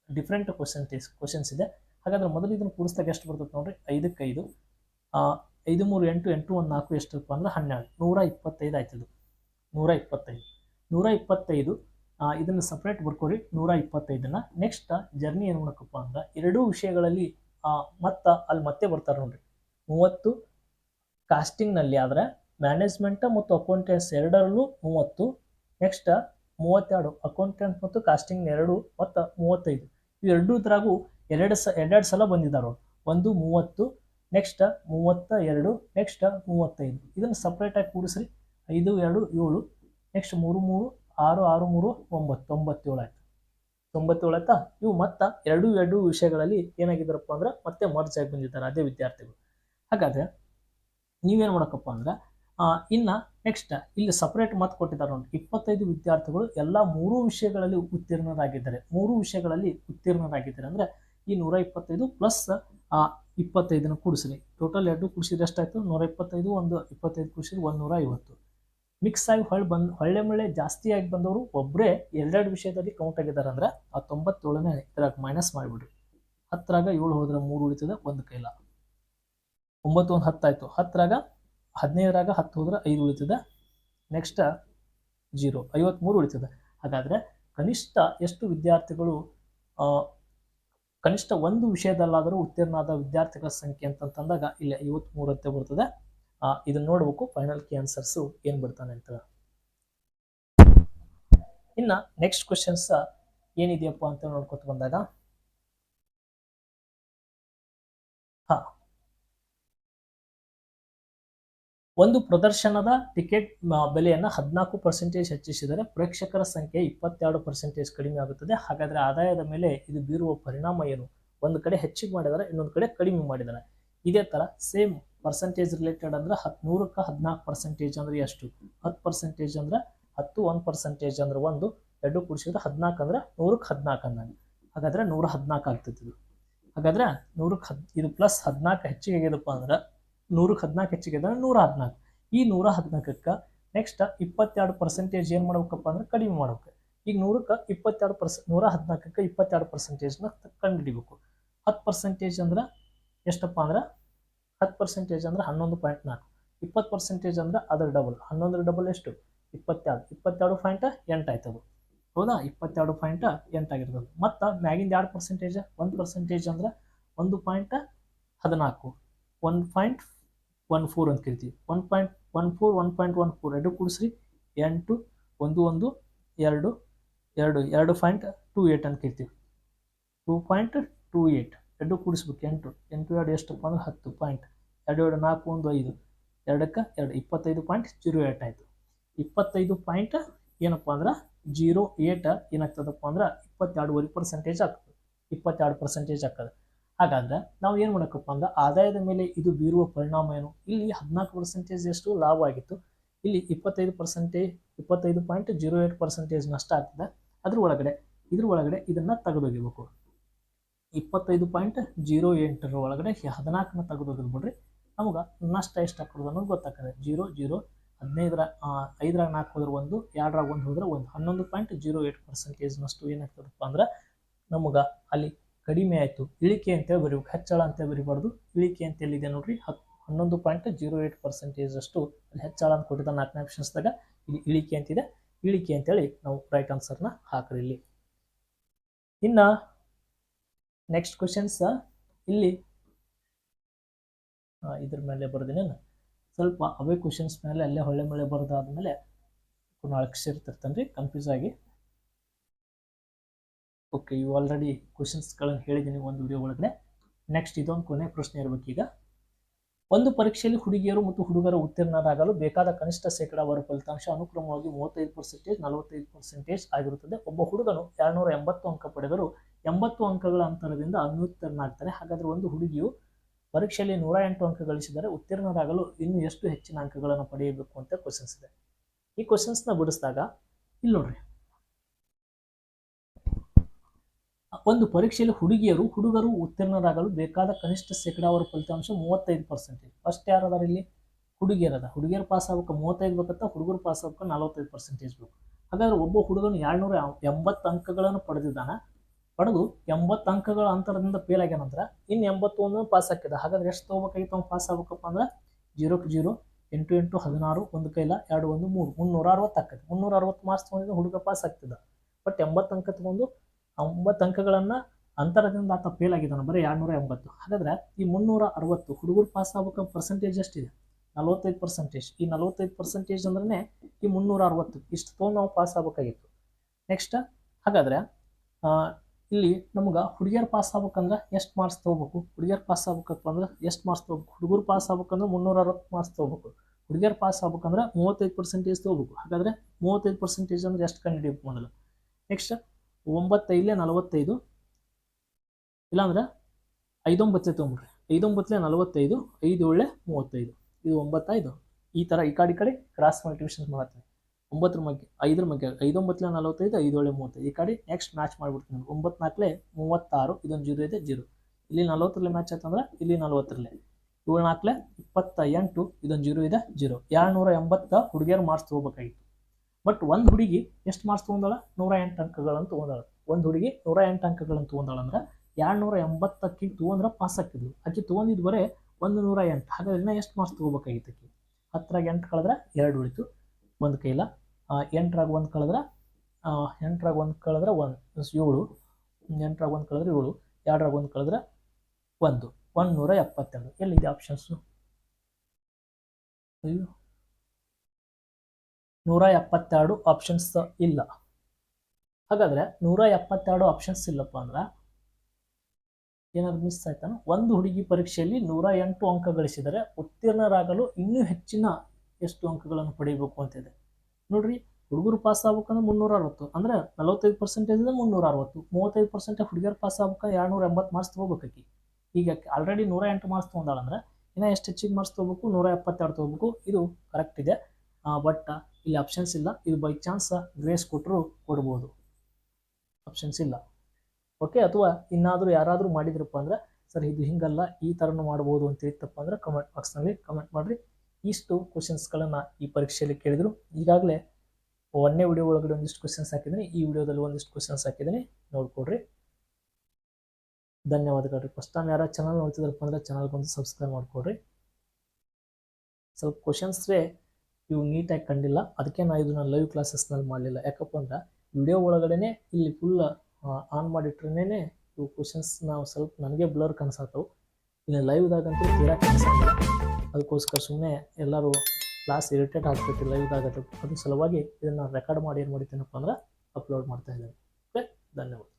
ಡಿಫ್ರೆಂಟ್ ಕ್ವಶನ್ ಕ್ವಶನ್ಸ್ ಇದೆ ಹಾಗಾದ್ರೆ ಮೊದಲು ಇದನ್ನು ಕೂಡಿಸ್ದಾಗ ಎಷ್ಟು ಬರ್ತದೆ ನೋಡಿರಿ? ಐದಕ್ಕೆ ಐದು ಐದು ಮೂರು ಎಂಟು ಎಂಟು ಒಂದು ನಾಲ್ಕು ಎಷ್ಟಪ್ಪ ಅಂದ್ರೆ ಹನ್ನೆರಡು, ನೂರ ಇಪ್ಪತ್ತೈದು ಆಯ್ತದು ನೂರ ಇಪ್ಪತ್ತೈದು. ನೂರ ಇಪ್ಪತ್ತೈದು ಇದನ್ನು ಸಪ್ರೇಟ್ ಬರ್ಕೋರಿ, ನೂರ ಇಪ್ಪತ್ತೈದನ್ನು. ನೆಕ್ಸ್ಟ್ ಜರ್ನಿ ಏನು ಮಾಡಬೇಕಪ್ಪ ಅಂದ್ರೆ ಎರಡೂ ವಿಷಯಗಳಲ್ಲಿ ಮತ್ತೆ ಅಲ್ಲಿ ಮತ್ತೆ ಬರ್ತಾರೆ ನೋಡ್ರಿ. ಮೂವತ್ತು ಕಾಸ್ಟಿಂಗ್ನಲ್ಲಿ ಆದರೆ ಮ್ಯಾನೇಜ್ಮೆಂಟ್ ಮತ್ತು ಅಕೌಂಟೆಂಟ್ಸ್ ಎರಡರಲ್ಲೂ ಮೂವತ್ತು, ನೆಕ್ಸ್ಟ್ ಮೂವತ್ತೆರಡು, ಅಕೌಂಟೆಂಟ್ ಮತ್ತು ಕಾಸ್ಟಿಂಗ್ ಎರಡು, ಮತ್ತು ಮೂವತ್ತೈದು. ಇವೆರಡೂದ್ರಾಗೂ ಎರಡು ಸ, ಎರಡೆರಡು ಸಲ ಬಂದಿದ್ದಾರೆ. ಒಂದು, ಮೂವತ್ತು, ನೆಕ್ಸ್ಟ್ ಮೂವತ್ತ ಎರಡು ನೆಕ್ಸ್ಟ್ ಮೂವತ್ತೈದು. ಇದನ್ನು ಸಪ್ರೇಟಾಗಿ ಕೂಡಿಸ್ರಿ. ಐದು, ಎರಡು, ಏಳು, ನೆಕ್ಸ್ಟ್ ಮೂರು ಮೂರು, ಆರು ಆರು, ಮೂರು, ಒಂಬತ್ತು. ತೊಂಬತ್ತೇಳು ಆಯ್ತು. ತೊಂಬತ್ತೇಳು ಆಯ್ತಾ? ಇವು ಮತ್ತೆ ಎರಡು ಎರಡು ವಿಷಯಗಳಲ್ಲಿ ಏನಾಗಿದ್ದಾರಪ್ಪ ಅಂದ್ರೆ ಮತ್ತೆ ಮರ್ಜಾಗಿ ಬಂದಿದ್ದಾರೆ ಅದೇ ವಿದ್ಯಾರ್ಥಿಗಳು. ಹಾಗಾದ್ರೆ ನೀವೇನು ಮಾಡೋಕಪ್ಪ ಅಂದ್ರೆ ಇನ್ನ ನೆಕ್ಸ್ಟ್ ಇಲ್ಲಿ ಸಪ್ರೇಟ್ ಮತ್ತು ಕೊಟ್ಟಿದ್ದಾರೆ ನೋಡಿ. ಇಪ್ಪತ್ತೈದು ವಿದ್ಯಾರ್ಥಿಗಳು ಎಲ್ಲ ಮೂರು ವಿಷಯಗಳಲ್ಲಿ ಉತ್ತೀರ್ಣರಾಗಿದ್ದಾರೆ. ಮೂರು ವಿಷಯಗಳಲ್ಲಿ ಉತ್ತೀರ್ಣರಾಗಿದ್ದಾರೆ ಅಂದ್ರೆ ಈ ನೂರ ಇಪ್ಪತ್ತೈದು ಪ್ಲಸ್ ಇಪ್ಪತ್ತೈದನ್ನು ಕೂಡಿಸ್ರಿ. ಟೋಟಲ್ ಎರಡು ಕೂಡಿಸಿದ್ರೆ ಎಷ್ಟಾಯಿತು? ನೂರ ಇಪ್ಪತ್ತೈದು ಒಂದು ಇಪ್ಪತ್ತೈದು ಕೂಡಿಸಿದ್ರೆ ಒಂದು ಐವತ್ತು ಮಿಕ್ಸ್ ಆಗಿ ಹೊಳ್ಳಿ ಬಂದ್, ಹೊಳ್ಳೆ ಮಳೆ ಜಾಸ್ತಿಯಾಗಿ ಬಂದವರು ಒಬ್ಬರೇ ಎರಡೆರಡು ವಿಷಯದಲ್ಲಿ ಕೌಂಟ್ ಆಗಿದ್ದಾರೆ ಅಂದ್ರೆ ಆ ತೊಂಬತ್ತೇಳನೇ ಇದ್ರಾಗ ಮೈನಸ್ ಮಾಡಿಬಿಡ್ರಿ. ಹತ್ತರಾಗ ಏಳು ಹೋದ್ರೆ ಮೂರು ಉಳಿತದೆ, ಒಂದು ಕೈಲ. ಒಂಬತ್ತು ಒಂದು ಹತ್ತಾಯಿತು. ಹತ್ತರಾಗ ಹದಿನೈದರಾಗ ಹತ್ತು ಹೋದ್ರೆ ಐದು ಉಳಿತದೆ. ನೆಕ್ಸ್ಟ್ ಜೀರೋ ಐವತ್ತ್ಮೂರು ಉಳಿತದೆ. ಹಾಗಾದ್ರೆ ಕನಿಷ್ಠ ಎಷ್ಟು ವಿದ್ಯಾರ್ಥಿಗಳು ಕನಿಷ್ಠ ಒಂದು ವಿಷಯದಲ್ಲಾದರೂ ಉತ್ತೀರ್ಣಾದ ವಿದ್ಯಾರ್ಥಿಗಳ ಸಂಖ್ಯೆ ಅಂತಂತಂದಾಗ ಇಲ್ಲಿ ಐವತ್ತ್ಮೂರು ಅಂತ ಬರ್ತದೆ. ಇದನ್ನ ನೋಡ್ಬೇಕು ಫೈನಲ್ ಕಿ ಆನ್ಸರ್ಸು ಏನು ಬಿಡ್ತಾನೆ ಅಂತ. ಇನ್ನು ನೆಕ್ಸ್ಟ್ ಕ್ವಶನ್ಸ್ ಏನಿದೆಯಪ್ಪ ಅಂತ ನೋಡ್ಕೊತ ಬಂದಾಗ ಹಾ ಒಂದು ಪ್ರದರ್ಶನದ ಟಿಕೆಟ್ ಬೆಲೆಯನ್ನು ಹದಿನಾಲ್ಕು ಪರ್ಸೆಂಟೇಜ್ ಹೆಚ್ಚಿಸಿದರೆ ಪ್ರೇಕ್ಷಕರ ಸಂಖ್ಯೆ ಇಪ್ಪತ್ತೆರಡು ಪರ್ಸೆಂಟೇಜ್ ಕಡಿಮೆ ಆಗುತ್ತದೆ. ಹಾಗಾದರೆ ಆದಾಯದ ಮೇಲೆ ಇದು ಬೀರುವ ಪರಿಣಾಮ ಏನು? ಒಂದು ಕಡೆ ಹೆಚ್ಚಿಗೆ ಮಾಡಿದರೆ, ಇನ್ನೊಂದು ಕಡೆ ಕಡಿಮೆ ಮಾಡಿದ್ದಾರೆ ಇದೇ ಥರ ಸೇಮ್ ಪರ್ಸೆಂಟೇಜ್ ರಿಲೇಟೆಡ್ ಅಂದ್ರೆ ಹತ್ ನೂರಕ್ಕೆ ಹದಿನಾಲ್ಕು ಪರ್ಸೆಂಟೇಜ್ ಅಂದರೆ ಎಷ್ಟು? ಹತ್ತು ಪರ್ಸೆಂಟೇಜ್ ಅಂದ್ರೆ ಹತ್ತು, ಒಂದು ಪರ್ಸೆಂಟೇಜ್ ಅಂದ್ರೆ ಒಂದು, ಎರಡು ಕೂಡಿಸಿದ್ರೆ ಹದಿನಾಲ್ಕು ಅಂದ್ರೆ ನೂರಕ್ಕೆ ಹದಿನಾಲ್ಕು ಅಂದಂಗೆ. ಹಾಗಾದರೆ ನೂರ ಹದಿನಾಲ್ಕು ಆಗ್ತಿತ್ತು ಹಾಗಾದ್ರೆ ನೂರಕ್ಕೆ ಹದ್, ಇದು ಪ್ಲಸ್ ಹದಿನಾಲ್ಕು ಹೆಚ್ಚಿಗೆ ಆಗ್ಯದಪ್ಪ ಅಂದ್ರೆ ನೂರಕ್ಕೆ ಹದಿನಾಲ್ಕು ಹೆಚ್ಚಿಗೆ ಅಂದ್ರೆ ನೂರ ಹದಿನಾಲ್ಕು ಈ ನೂರ ಹದಿನಾಲ್ಕಕ್ಕೆ ನೆಕ್ಸ್ಟ್ ಇಪ್ಪತ್ತೆರಡು ಪರ್ಸೆಂಟೇಜ್ ಏನು ಮಾಡ್ಬೇಕಪ್ಪ ಅಂದ್ರೆ ಕಡಿಮೆ ಮಾಡ್ಬೇಕು. ಈಗ ನೂರಕ್ಕೆ ಇಪ್ಪತ್ತೆರಡು ಪರ್ಸೆ ನೂರ ಹದಿನಾಲ್ಕಕ್ಕೆ ಇಪ್ಪತ್ತೆರಡು ಪರ್ಸೆಂಟೇಜ್ನ ಕಂಡುಹಿಡಿಬೇಕು. ಹತ್ತು ಪರ್ಸೆಂಟೇಜ್ ಅಂದ್ರೆ ಎಷ್ಟಪ್ಪ ಅಂದ್ರೆ? ಹತ್ತು ಪರ್ಸೆಂಟೇಜ್ ಅಂದ್ರೆ ಹನ್ನೊಂದು ಪಾಯಿಂಟ್ ನಾಲ್ಕು. ಇಪ್ಪತ್ತು ಪರ್ಸೆಂಟೇಜ್ ಅಂದ್ರೆ ಅದರ ಡಬಲ್ ಹನ್ನೊಂದರ ಡಬಲ್ ಎಷ್ಟು? ಇಪ್ಪತ್ತೆರಡು. ಇಪ್ಪತ್ತೆರಡು ಪಾಯಿಂಟ್ ಎಂಟು ಆಯ್ತದ. ಹೌದಾ? ಇಪ್ಪತ್ತೆರಡು ಪಾಯಿಂಟ್ ಎಂಟಾಗಿರ್ತದೆ ಮತ್ತು ಮ್ಯಾಗಿಂದ ಎರಡು ಪರ್ಸೆಂಟೇಜ್ ಒಂದು ಪರ್ಸೆಂಟೇಜ್ ಅಂದ್ರೆ ಒಂದು ಪಾಯಿಂಟ್ ಹದಿನಾಲ್ಕು. ಒಂದು ಪಾಯಿಂಟ್ ಒನ್ ಫೋರ್ ಅಂತ ಕರಿತೀವಿ. One point one four one point one four ಎರಡು ಕೂಡಿಸ್ರಿ. ಎಂಟು, ಒಂದು ಒಂದು, ಎರಡು ಎರಡು ಎರಡು ಪಾಯಿಂಟ್ ಟೂ ಏಟ್ ಅಂತ ಕರಿತೀವಿ. ಟೂ ಪಾಯಿಂಟ್ ಟೂ ಏಟ್ ಎರಡು ಕೂಡಿಸ್ಬೇಕು. ಎಂಟು ಎಂಟು, ಎರಡು ಎಷ್ಟಪ್ಪ ಅಂದ್ರೆ ಹತ್ತು ಪಾಯಿಂಟ್ ಎರಡು ಎರಡು, ನಾಲ್ಕು, ಒಂದು, ಐದು. ಎರಡಕ್ಕೆ ಎರಡು, ಇಪ್ಪತ್ತೈದು ಪಾಯಿಂಟ್ ಜೀರೋ ಏಟ್ ಆಯಿತು. ಇಪ್ಪತ್ತೈದು ಪಾಯಿಂಟ್ ಏನಪ್ಪ ಅಂದ್ರೆ ಜೀರೋ ಏಟ್ ಏನಾಗ್ತದಪ್ಪ ಅಂದ್ರೆ ಇಪ್ಪತ್ತೆರಡುವರೆ ಪರ್ಸೆಂಟೇಜ್ ಆಗ್ತದೆ. ಇಪ್ಪತ್ತೆರಡು ಪರ್ಸೆಂಟೇಜ್ ಆಗ್ತದೆ. ಹಾಗಾದ್ರೆ ನಾವು ಏನು ಮಾಡೋಕ್ಕಪ್ಪ ಅಂದ್ರೆ ಆದಾಯದ ಮೇಲೆ ಇದು ಬೀರುವ ಪರಿಣಾಮ ಏನು? ಇಲ್ಲಿ ಹದಿನಾಲ್ಕು ಪರ್ಸೆಂಟೇಜ್ ಎಷ್ಟು ಲಾಭ ಆಗಿತ್ತು. ಇಲ್ಲಿ ಇಪ್ಪತ್ತೈದು ಪರ್ಸೆಂಟೇಜ್ ಇಪ್ಪತ್ತೈದು ಪಾಯಿಂಟ್ ಜೀರೋ ಏಟ್ ಪರ್ಸೆಂಟೇಜ್ ನಷ್ಟ ಆಗ್ತದೆ. ಅದ್ರ ಒಳಗಡೆ, ಇದ್ರ ಒಳಗಡೆ ಇದನ್ನ ತೆಗೆದೊಗಿಬೇಕು. ಇಪ್ಪತ್ತೈದು ಪಾಯಿಂಟ್ ಜೀರೋ ಎಂಟರ ಒಳಗಡೆ ಹದಿನಾಲ್ಕನ್ನ ತೆಗೆದೊಗೆದು ಬಿಡ್ರಿ ನಮಗೆ ನಷ್ಟ ಎಷ್ಟು ಹಾಕೋದು ಅನ್ನೋದು ಗೊತ್ತಾಗ್ತದೆ. ಜೀರೋ ಜೀರೋ ಹದಿನೈದರ ಐದರಾಗ ನಾಲ್ಕು ಹೋದ್ರೆ ಒಂದು ಎರಡರಾಗ ಒಂದು ಹೋದ್ರೆ ಒಂದು. ಹನ್ನೊಂದು ಪಾಯಿಂಟ್ ಜೀರೋ ಏಟ್ ಪರ್ಸೆಂಟೇಜ್ನಷ್ಟು ಏನಾಗ್ತದಪ್ಪ ಅಂದ್ರೆ ನಮಗೆ ಅಲ್ಲಿ ಕಡಿಮೆ ಆಯಿತು. ಇಳಿಕೆ ಅಂತೇಳಿ ಬರೀಬೇಕು. ಹೆಚ್ಚಳ ಅಂತೇಳಿ ಬರಿಬಾರ್ದು. ಇಳಿಕೆ ಅಂತ ಎಲ್ಲಿದೆ ನೋಡ್ರಿ? ಹತ್ತು ಹನ್ನೊಂದು ಪಾಯಿಂಟ್ ಜೀರೋ ಏಟ್ ಪರ್ಸೆಂಟೇಜ್ ಅಷ್ಟು ಅಲ್ಲಿ ಹೆಚ್ಚಳ ಅಂತ ಕೊಟ್ಟಿದ್ದ ನಾಲ್ಕನೇ ಆಪ್ಷನ್ಸ್ದಾಗ ಇಲ್ಲಿ ಇಳಿಕೆ ಅಂತಿದೆ ಇಳಿಕೆ ಅಂತೇಳಿ ನಾವು ರೈಟ್ ಆನ್ಸರ್ನ ಹಾಕ್ರಿ ಇಲ್ಲಿ. ಇನ್ನು ನೆಕ್ಸ್ಟ್ ಕ್ವಶನ್ಸ್ ಇಲ್ಲಿ ಇದ್ರ ಮೇಲೆ ಬರ್ದಿನ ಸ್ವಲ್ಪ ಅವೇ ಕ್ವಶನ್ಸ್ ಮೇಲೆ ಅಲ್ಲೇ ಹೊಳ್ಳೆ ಮಳೆ ಬರೋದಾದ್ಮೇಲೆ ನಾಲ್ಕು ಸೇರ್ತಿರ್ತಾನೆ ರೀ ಕನ್ಫ್ಯೂಸ್ ಆಗಿ. ಓಕೆ ಇವು ಆಲ್ರೆಡಿ ಕ್ವಶನ್ಸ್ಗಳನ್ನು ಹೇಳಿದ್ದೀನಿ ಒಂದು ವಿಡಿಯೋ ಒಳಗಡೆ. ನೆಕ್ಸ್ಟ್ ಇದೊಂದು ಕೊನೆ ಪ್ರಶ್ನೆ ಈಗ. ಒಂದು ಪರೀಕ್ಷೆಯಲ್ಲಿ ಹುಡುಗಿಯರು ಮತ್ತು ಹುಡುಗರು ಉತ್ತೀರ್ಣರಾಗಲು ಬೇಕಾದ ಕನಿಷ್ಠ ಶೇಕಡಾವಾರು ಫಲಿತಾಂಶ ಅನುಕ್ರಮವಾಗಿ ಮೂವತ್ತೈದು ಪರ್ಸೆಂಟೇಜ್ ನಲವತ್ತೈದು ಪರ್ಸೆಂಟೇಜ್ ಆಗಿರುತ್ತದೆ. ಒಬ್ಬ ಹುಡುಗನು ಎರಡ್ನೂರ ಎಂಬತ್ತು ಅಂಕ ಪಡೆದರೂ ಎಂಬತ್ತು ಅಂಕಗಳ ಅಂತರದಿಂದ ಅನುತ್ತೀರ್ಣರಾಗ್ತಾರೆ ಹಾಗಾದರೆ ಒಂದು ಹುಡುಗಿಯು ಪರೀಕ್ಷೆಯಲ್ಲಿ ನೂರ ಎಂಟು ಅಂಕ ಗಳಿಸಿದರೆ ಉತ್ತೀರ್ಣರಾಗಲು ಇನ್ನು ಎಷ್ಟು ಹೆಚ್ಚಿನ ಅಂಕಗಳನ್ನು ಪಡೆಯಬೇಕು ಅಂತ ಕ್ವಶನ್ಸ್ ಇದೆ. ಈ ಕ್ವಶನ್ಸ್ನ ಬಿಡಿಸಿದಾಗ, ಇಲ್ಲಿ ನೋಡ್ರಿ. ಒಂದು ಪರೀಕ್ಷೆಯಲ್ಲಿ ಹುಡುಗಿಯರು, ಹುಡುಗರು ಉತ್ತೀರ್ಣರಾಗಲು ಬೇಕಾದ ಕನಿಷ್ಠ ಶೇಕಡಾವಾರು ಫಲಿತಾಂಶ ಮೂವತ್ತೈದು ಪರ್ಸೆಂಟೇಜ್ ಫಸ್ಟ್ ಯಾರದಾರ ಇಲ್ಲಿ? ಹುಡುಗಿಯರದ ಹುಡುಗಿಯರು ಪಾಸ್ ಆಗ್ಬೇಕು, ಮೂವತ್ತೈದು ಬೇಕಂತ ಹುಡುಗರು ಪಾಸ್ ಆಗ್ಬೇಕು, ನಲವತ್ತೈದು ಪರ್ಸೆಂಟೇಜ್ ಬೇಕು. ಹಾಗಾದ್ರೆ ಒಬ್ಬ ಹುಡುಗನು ಎರಡುನೂರ ಎಂಬತ್ತು ಅಂಕಗಳನ್ನು ಪಡೆದಿದ್ದಾನೆ. ಪಡೆದು ಎಂಬತ್ತು ಅಂಕಗಳ ಅಂತರದಿಂದ ಫೇಲ್ ಆಗ್ಯಾನ ನಂತರ ಇನ್ನು ಎಂಬತ್ತೊಂದನ್ನು ಪಾಸ್ ಹಾಕಿದ. ಹಾಗಾದ್ರೆ ಎಷ್ಟು ತೊಗೋಬೇಕಾಗಿತ್ತು ಅವ್ನು ಪಾಸ್ ಆಗ್ಬೇಕಪ್ಪ ಅಂದ್ರೆ ಜೀರೋಕ್ಕೆ ಜೀರೋ ಎಂಟು ಎಂಟು ಹದಿನಾರು ಒಂದು ಕೈಲ ಎರಡು ಒಂದು ಮೂರು. ಮುನ್ನೂರ ಅರವತ್ತು ಆಗ್ತದೆ ಮುನ್ನೂರ ಅರವತ್ತು ಮಾರ್ಕ್ಸ್ ತೊಗೊಂಡಿದ್ದ ಹುಡುಗ ಪಾಸ್ ಆಗ್ತಿದ್ದ. ಬಟ್ ಎಂಬತ್ತು ಅಂಕ ತಗೊಂಡು ಒಂಬತ್ತು ಅಂಕಗಳನ್ನು ಅಂತರದಿಂದ ಆತ ಫೇಲ್ ಆಗಿದ್ದಾನೆ. ಬರೀ ಎರಡ್ನೂರ ಎಂಬತ್ತು ಹಾಗಾದ್ರೆ ಈ ಮುನ್ನೂರ ಅರವತ್ತು ಹುಡುಗರು ಪಾಸ್ ಆಗ್ಬೇಕು ಪರ್ಸೆಂಟೇಜ್ ಎಷ್ಟಿದೆ? ನಲವತ್ತೈದು ಪರ್ಸೆಂಟೇಜ್ ಈ ನಲವತ್ತೈದು ಪರ್ಸೆಂಟೇಜ್ ಅಂದ್ರೆ ಈ ಮುನ್ನೂರ ಅರವತ್ತು ಇಷ್ಟು ತೊಗೊಂಡು ನಾವು ಪಾಸ್ ಆಗ್ಬೇಕಾಗಿತ್ತು. ನೆಕ್ಸ್ಟ್ ಹಾಗಾದ್ರೆ ಇಲ್ಲಿ ನಮ್ಗೆ ಹುಡುಗಿಯರು ಪಾಸ್ ಆಗ್ಬೇಕಂದ್ರೆ ಎಷ್ಟು ಮಾರ್ಕ್ಸ್ ತೊಗೋಬೇಕು? ಹುಡುಗಿಯರು ಪಾಸ್ ಆಗ್ಬೇಕಪ್ಪ ಅಂದ್ರೆ ಎಷ್ಟು ಮಾರ್ಕ್ಸ್ ತೊಗೋಬೇಕು? ಹುಡುಗರು ಪಾಸ್ ಆಗ್ಬೇಕಂದ್ರೆ ಮುನ್ನೂರ ಅರವತ್ತು ಮಾರ್ಕ್ಸ್ ತೊಗೋಬೇಕು. ಹುಡುಗಿಯರು ಪಾಸ್ ಆಗ್ಬೇಕಂದ್ರೆ ಮೂವತ್ತೈದು ಪರ್ಸೆಂಟೇಜ್ ತೊಗೋಬೇಕು. ಹಾಗಾದ್ರೆ ಮೂವತ್ತೈದು ಪರ್ಸೆಂಟೇಜ್ ಅಂದ್ರೆ ಎಷ್ಟು ಕಂಡುಹಿಡಿಯಬೇಕು ಮೊದಲು? ನೆಕ್ಸ್ಟ್ ಒಂಬತ್ತೈದಲೇ ನಲವತ್ತೈದು? ಇಲ್ಲಾಂದ್ರೆ ಐದೊಂಬತ್ತೇ ತೊಗೊಂಬಿಡ್ರಿ ಐದೊಂಬತ್ತಲೆ ನಲವತ್ತೈದು ಐದು ಒಳ್ಳೆ ಮೂವತ್ತೈದು. ಇದು ಒಂಬತ್ತೈದು. ಈ ಥರ ಈ ಕಡೆ ಈ ಕಡೆ ಕ್ರಾಸ್ ಮಲ್ಟಿಪ್ಲಿಕೇಶನ್ ಮಾಡ್ತೀನಿ. ಒಂಬತ್ತರ ಮಗ್ಗೆ, ಐದರ ಮಗ್ಗೆ, ಐದೊಂಬತ್ತಲೆ ನಲವತ್ತೈದು ಐದು ಏಳೆ ಮೂವತ್ತೈದು. ಈ ಕಡೆ ನೆಕ್ಸ್ಟ್ ಮ್ಯಾಚ್ ಮಾಡಿಬಿಡ್ತೀನಿ ಒಂಬತ್ತು ನಾಲ್ಕಲೆ ಮೂವತ್ತಾರು, ಇದೊಂದು ಜೀರೋ ಇದೆ ಜೀರೋ ಇಲ್ಲಿ ನಲವತ್ತರಲ್ಲಿ ಮ್ಯಾಚ್ ಆಯ್ತಂದ್ರೆ ಇಲ್ಲಿ ನಲವತ್ತರಲ್ಲೇ. ಏಳು ನಾಲ್ಕಲೆ ಇಪ್ಪತ್ತ ಎಂಟು, ಇದೊಂದು ಜೀರೋ ಇದೆ ಜೀರೋ ಎರಡು ನೂರ ಎಂಬತ್ತ ಹುಡುಗಿಯರು ಮಾರ್ಕ್ಸ್ ತೊಗೋಬೇಕಾಗಿತ್ತು. ಬಟ್ ಒಂದು ಹುಡುಗಿ ಎಷ್ಟು ಮಾರ್ಕ್ಸ್ ತೊಗೊಂಡಾಳ? ನೂರ ಎಂಟು ಅಂಕಗಳನ್ನು ತೊಗೊಂಡಾಳ. ಒಂದು ಹುಡುಗಿ ನೂರ ಎಂಟು ಅಂಕಗಳನ್ನು ತೊಗೊಂಡಾಳ ಅಂದ್ರೆ ಎರಡುನೂರ ಎಂಬತ್ತಕ್ಕಿಂತ ತೊಗೊಂಡ್ರೆ ಪಾಸ್ ಆಗ್ತಿದ್ಲು. ಆಕೆ ತೊಗೊಂಡಿದ್ದು ಬರೇ ಒಂದು ನೂರ ಎಂಟು. ಹಾಗಾದ್ರೆ ಇನ್ನೂ ಎಷ್ಟು ಮಾರ್ಕ್ಸ್ ತೊಗೋಬೇಕಾಗಿತ್ತು ಆಕೆ? ಹತ್ತರಾಗ ಎಂಟು ಕಳೆದ್ರೆ ಎರಡು ಉಳಿತು. ಒಂದು ಕೈಲ. ಎಂಟರಾಗ ಒಂದು ಕಳೆದ್ರೆ ಎಂಟರಾಗ ಒಂದು ಕಳೆದ್ರೆ ಒಂದು. ಏಳು. ಎಂಟರಾಗ ಒಂದು ಕಳೆದ್ರೆ ಏಳು. ಎರಡರಾಗ ಒಂದು ಕಳೆದ್ರೆ ಒಂದು. ಒಂದು ನೂರ ಎಪ್ಪತ್ತೆರಡು. ಎಲ್ಲಿದೆ ಆಪ್ಷನ್ಸು ಅಯ್ಯೋ. ನೂರ ಎಪ್ಪತ್ತೆರಡು ಆಪ್ಷನ್ಸ್ ಇಲ್ಲ. ಹಾಗಾದ್ರೆ ನೂರ ಎಪ್ಪತ್ತೆರಡು ಆಪ್ಷನ್ಸ್ ಇಲ್ಲಪ್ಪ ಅಂದ್ರೆ ಏನಾದ್ರು ಮಿಸ್ ಆಯ್ತಾನ? ಒಂದು ಹುಡುಗಿ ಪರೀಕ್ಷೆಯಲ್ಲಿ ನೂರ ಎಂಟು ಅಂಕ ಗಳಿಸಿದರೆ ಉತ್ತೀರ್ಣರಾಗಲು ಇನ್ನೂ ಹೆಚ್ಚಿನ ಎಷ್ಟು ಅಂಕಗಳನ್ನು ಪಡೆಯಬೇಕು ಅಂತಿದೆ. ನೋಡ್ರಿ, ಹುಡುಗರು ಪಾಸ್ ಆಗ್ಬೇಕಂದ್ರೆ ಮುನ್ನೂರ ಅರವತ್ತು ಅಂದ್ರೆ ನಲವತ್ತೈದು ಪರ್ಸೆಂಟೇಜ್ ಮುನ್ನೂರ ಅರವತ್ತು ಮೂವತ್ತೈದು ಪರ್ಸೆಂಟ್ ಹುಡುಗಿಯರು ಪಾಸ್ ಆಗ್ಬೇಕಂದ್ರೆ ಎರಡ್ನೂರ ಎಂಬತ್ತು ಮಾರ್ಕ್ಸ್ ತೊಗೋಬೇಕಾಕಿ ಈಗ ಆಲ್ರೆಡಿ ನೂರ ಎಂಟು ಮಾರ್ಕ್ಸ್ ತೊಗೊಂಡಾಳಂದ್ರೆ ಇನ್ನು ಎಷ್ಟು ಹೆಚ್ಚಿಗೆ ಮಾರ್ಕ್ಸ್ ತೊಗೋಬೇಕು? ನೂರ ಎಪ್ಪತ್ತೆರಡು ತೊಗೋಬೇಕು. ಇದು ಕರೆಕ್ಟ್ ಇದೆ. ಬಟ್ ಇಲ್ಲಿ ಆಪ್ಷನ್ಸ್ ಇಲ್ಲ. ಇದು ಬೈ ಚಾನ್ಸ್ ಗ್ರೇಸ್ ಕೊಟ್ಟರು ಕೊಡ್ಬೋದು. ಆಪ್ಷನ್ಸ್ ಇಲ್ಲ. ಓಕೆ ಅಥವಾ ಇನ್ನಾದರೂ ಯಾರಾದರೂ ಮಾಡಿದ್ರಪ್ಪ ಅಂದ್ರೆ, ಸರ್, ಇದು ಹಿಂಗಲ್ಲ, ಈ ಥರನೂ ಮಾಡ್ಬೋದು ಅಂತ ಇತ್ತಪ್ಪ ಅಂದ್ರೆ ಕಮೆಂಟ್ ಬಾಕ್ಸ್ನಲ್ಲಿ ಕಮೆಂಟ್ ಮಾಡಿರಿ. ಇಷ್ಟು ಕ್ವಶನ್ಸ್ಗಳನ್ನು ಈ ಪರೀಕ್ಷೆಯಲ್ಲಿ ಕೇಳಿದರು. ಈಗಾಗಲೇ ಒಂದನೇ ವಿಡಿಯೋ ಒಳಗಡೆ ಒಂದಿಷ್ಟು ಕ್ವಶನ್ಸ್ ಹಾಕಿದ್ದೀನಿ. ಈ ವಿಡಿಯೋದಲ್ಲಿ ಒಂದಿಷ್ಟು ಕ್ವಶನ್ಸ್ ಹಾಕಿದ್ದೀನಿ. ನೋಡ್ಕೊಡ್ರಿ ಧನ್ಯವಾದಗಳು. ಫಸ್ಟ್ ಟೈಮ್ ಯಾರು ಚಾನಲ್ ನೋಡ್ತಿದ್ರಪ್ಪ ಅಂದರೆ ಚಾನಲ್ಗೆ ಒಂದು ಸಬ್ಸ್ಕ್ರೈಬ್ ಮಾಡಿಕೊಡ್ರಿ ಸ್ವಲ್ಪ ಕ್ವಶನ್ಸ್ವೇ ಇವು ನೀಟಾಗಿ ಕಂಡಿಲ್ಲ. ಅದಕ್ಕೆ ನಾನು ಇದನ್ನ ಲೈವ್ ಕ್ಲಾಸಸ್ನಲ್ಲಿ ಮಾಡಲಿಲ್ಲ. ಯಾಕಪ್ಪ ಅಂದ್ರೆ ವಿಡಿಯೋ ಒಳಗಡೆನೆ ಇಲ್ಲಿ ಫುಲ್ ಆನ್ ಮಾಡಿಟ್ರೇನೆ ಇವು ಕ್ವಶನ್ಸ್ ನಾವು ಸ್ವಲ್ಪ ನನಗೆ ಬ್ಲರ್ ಕಾಣಿಸತ್ತವು ಇನ್ನು ಲೈವ್ದಾಗಂತೂ ತೀರಾ ಕಾಣಿಸಂಗಿಲ್ಲ ಅದಕ್ಕೋಸ್ಕರ ಸುಮ್ಮನೆ ಎಲ್ಲರೂ ಕ್ಲಾಸ್ ಇರಿಟೇಟ್ ಆಗ್ತೈತಿ ಲೈವ್ದಾಗ ಅದ್ರ ಸಲುವಾಗಿ ಇದನ್ನು ರೆಕಾರ್ಡ್ ಮಾಡಿ ಏನು ಮಾಡ್ತೀನಪ್ಪ ಅಂದ್ರೆ ಅಪ್ಲೋಡ್ ಮಾಡ್ತಾ ಇದ್ದೇನೆ. ಓಕೆ ಧನ್ಯವಾದ.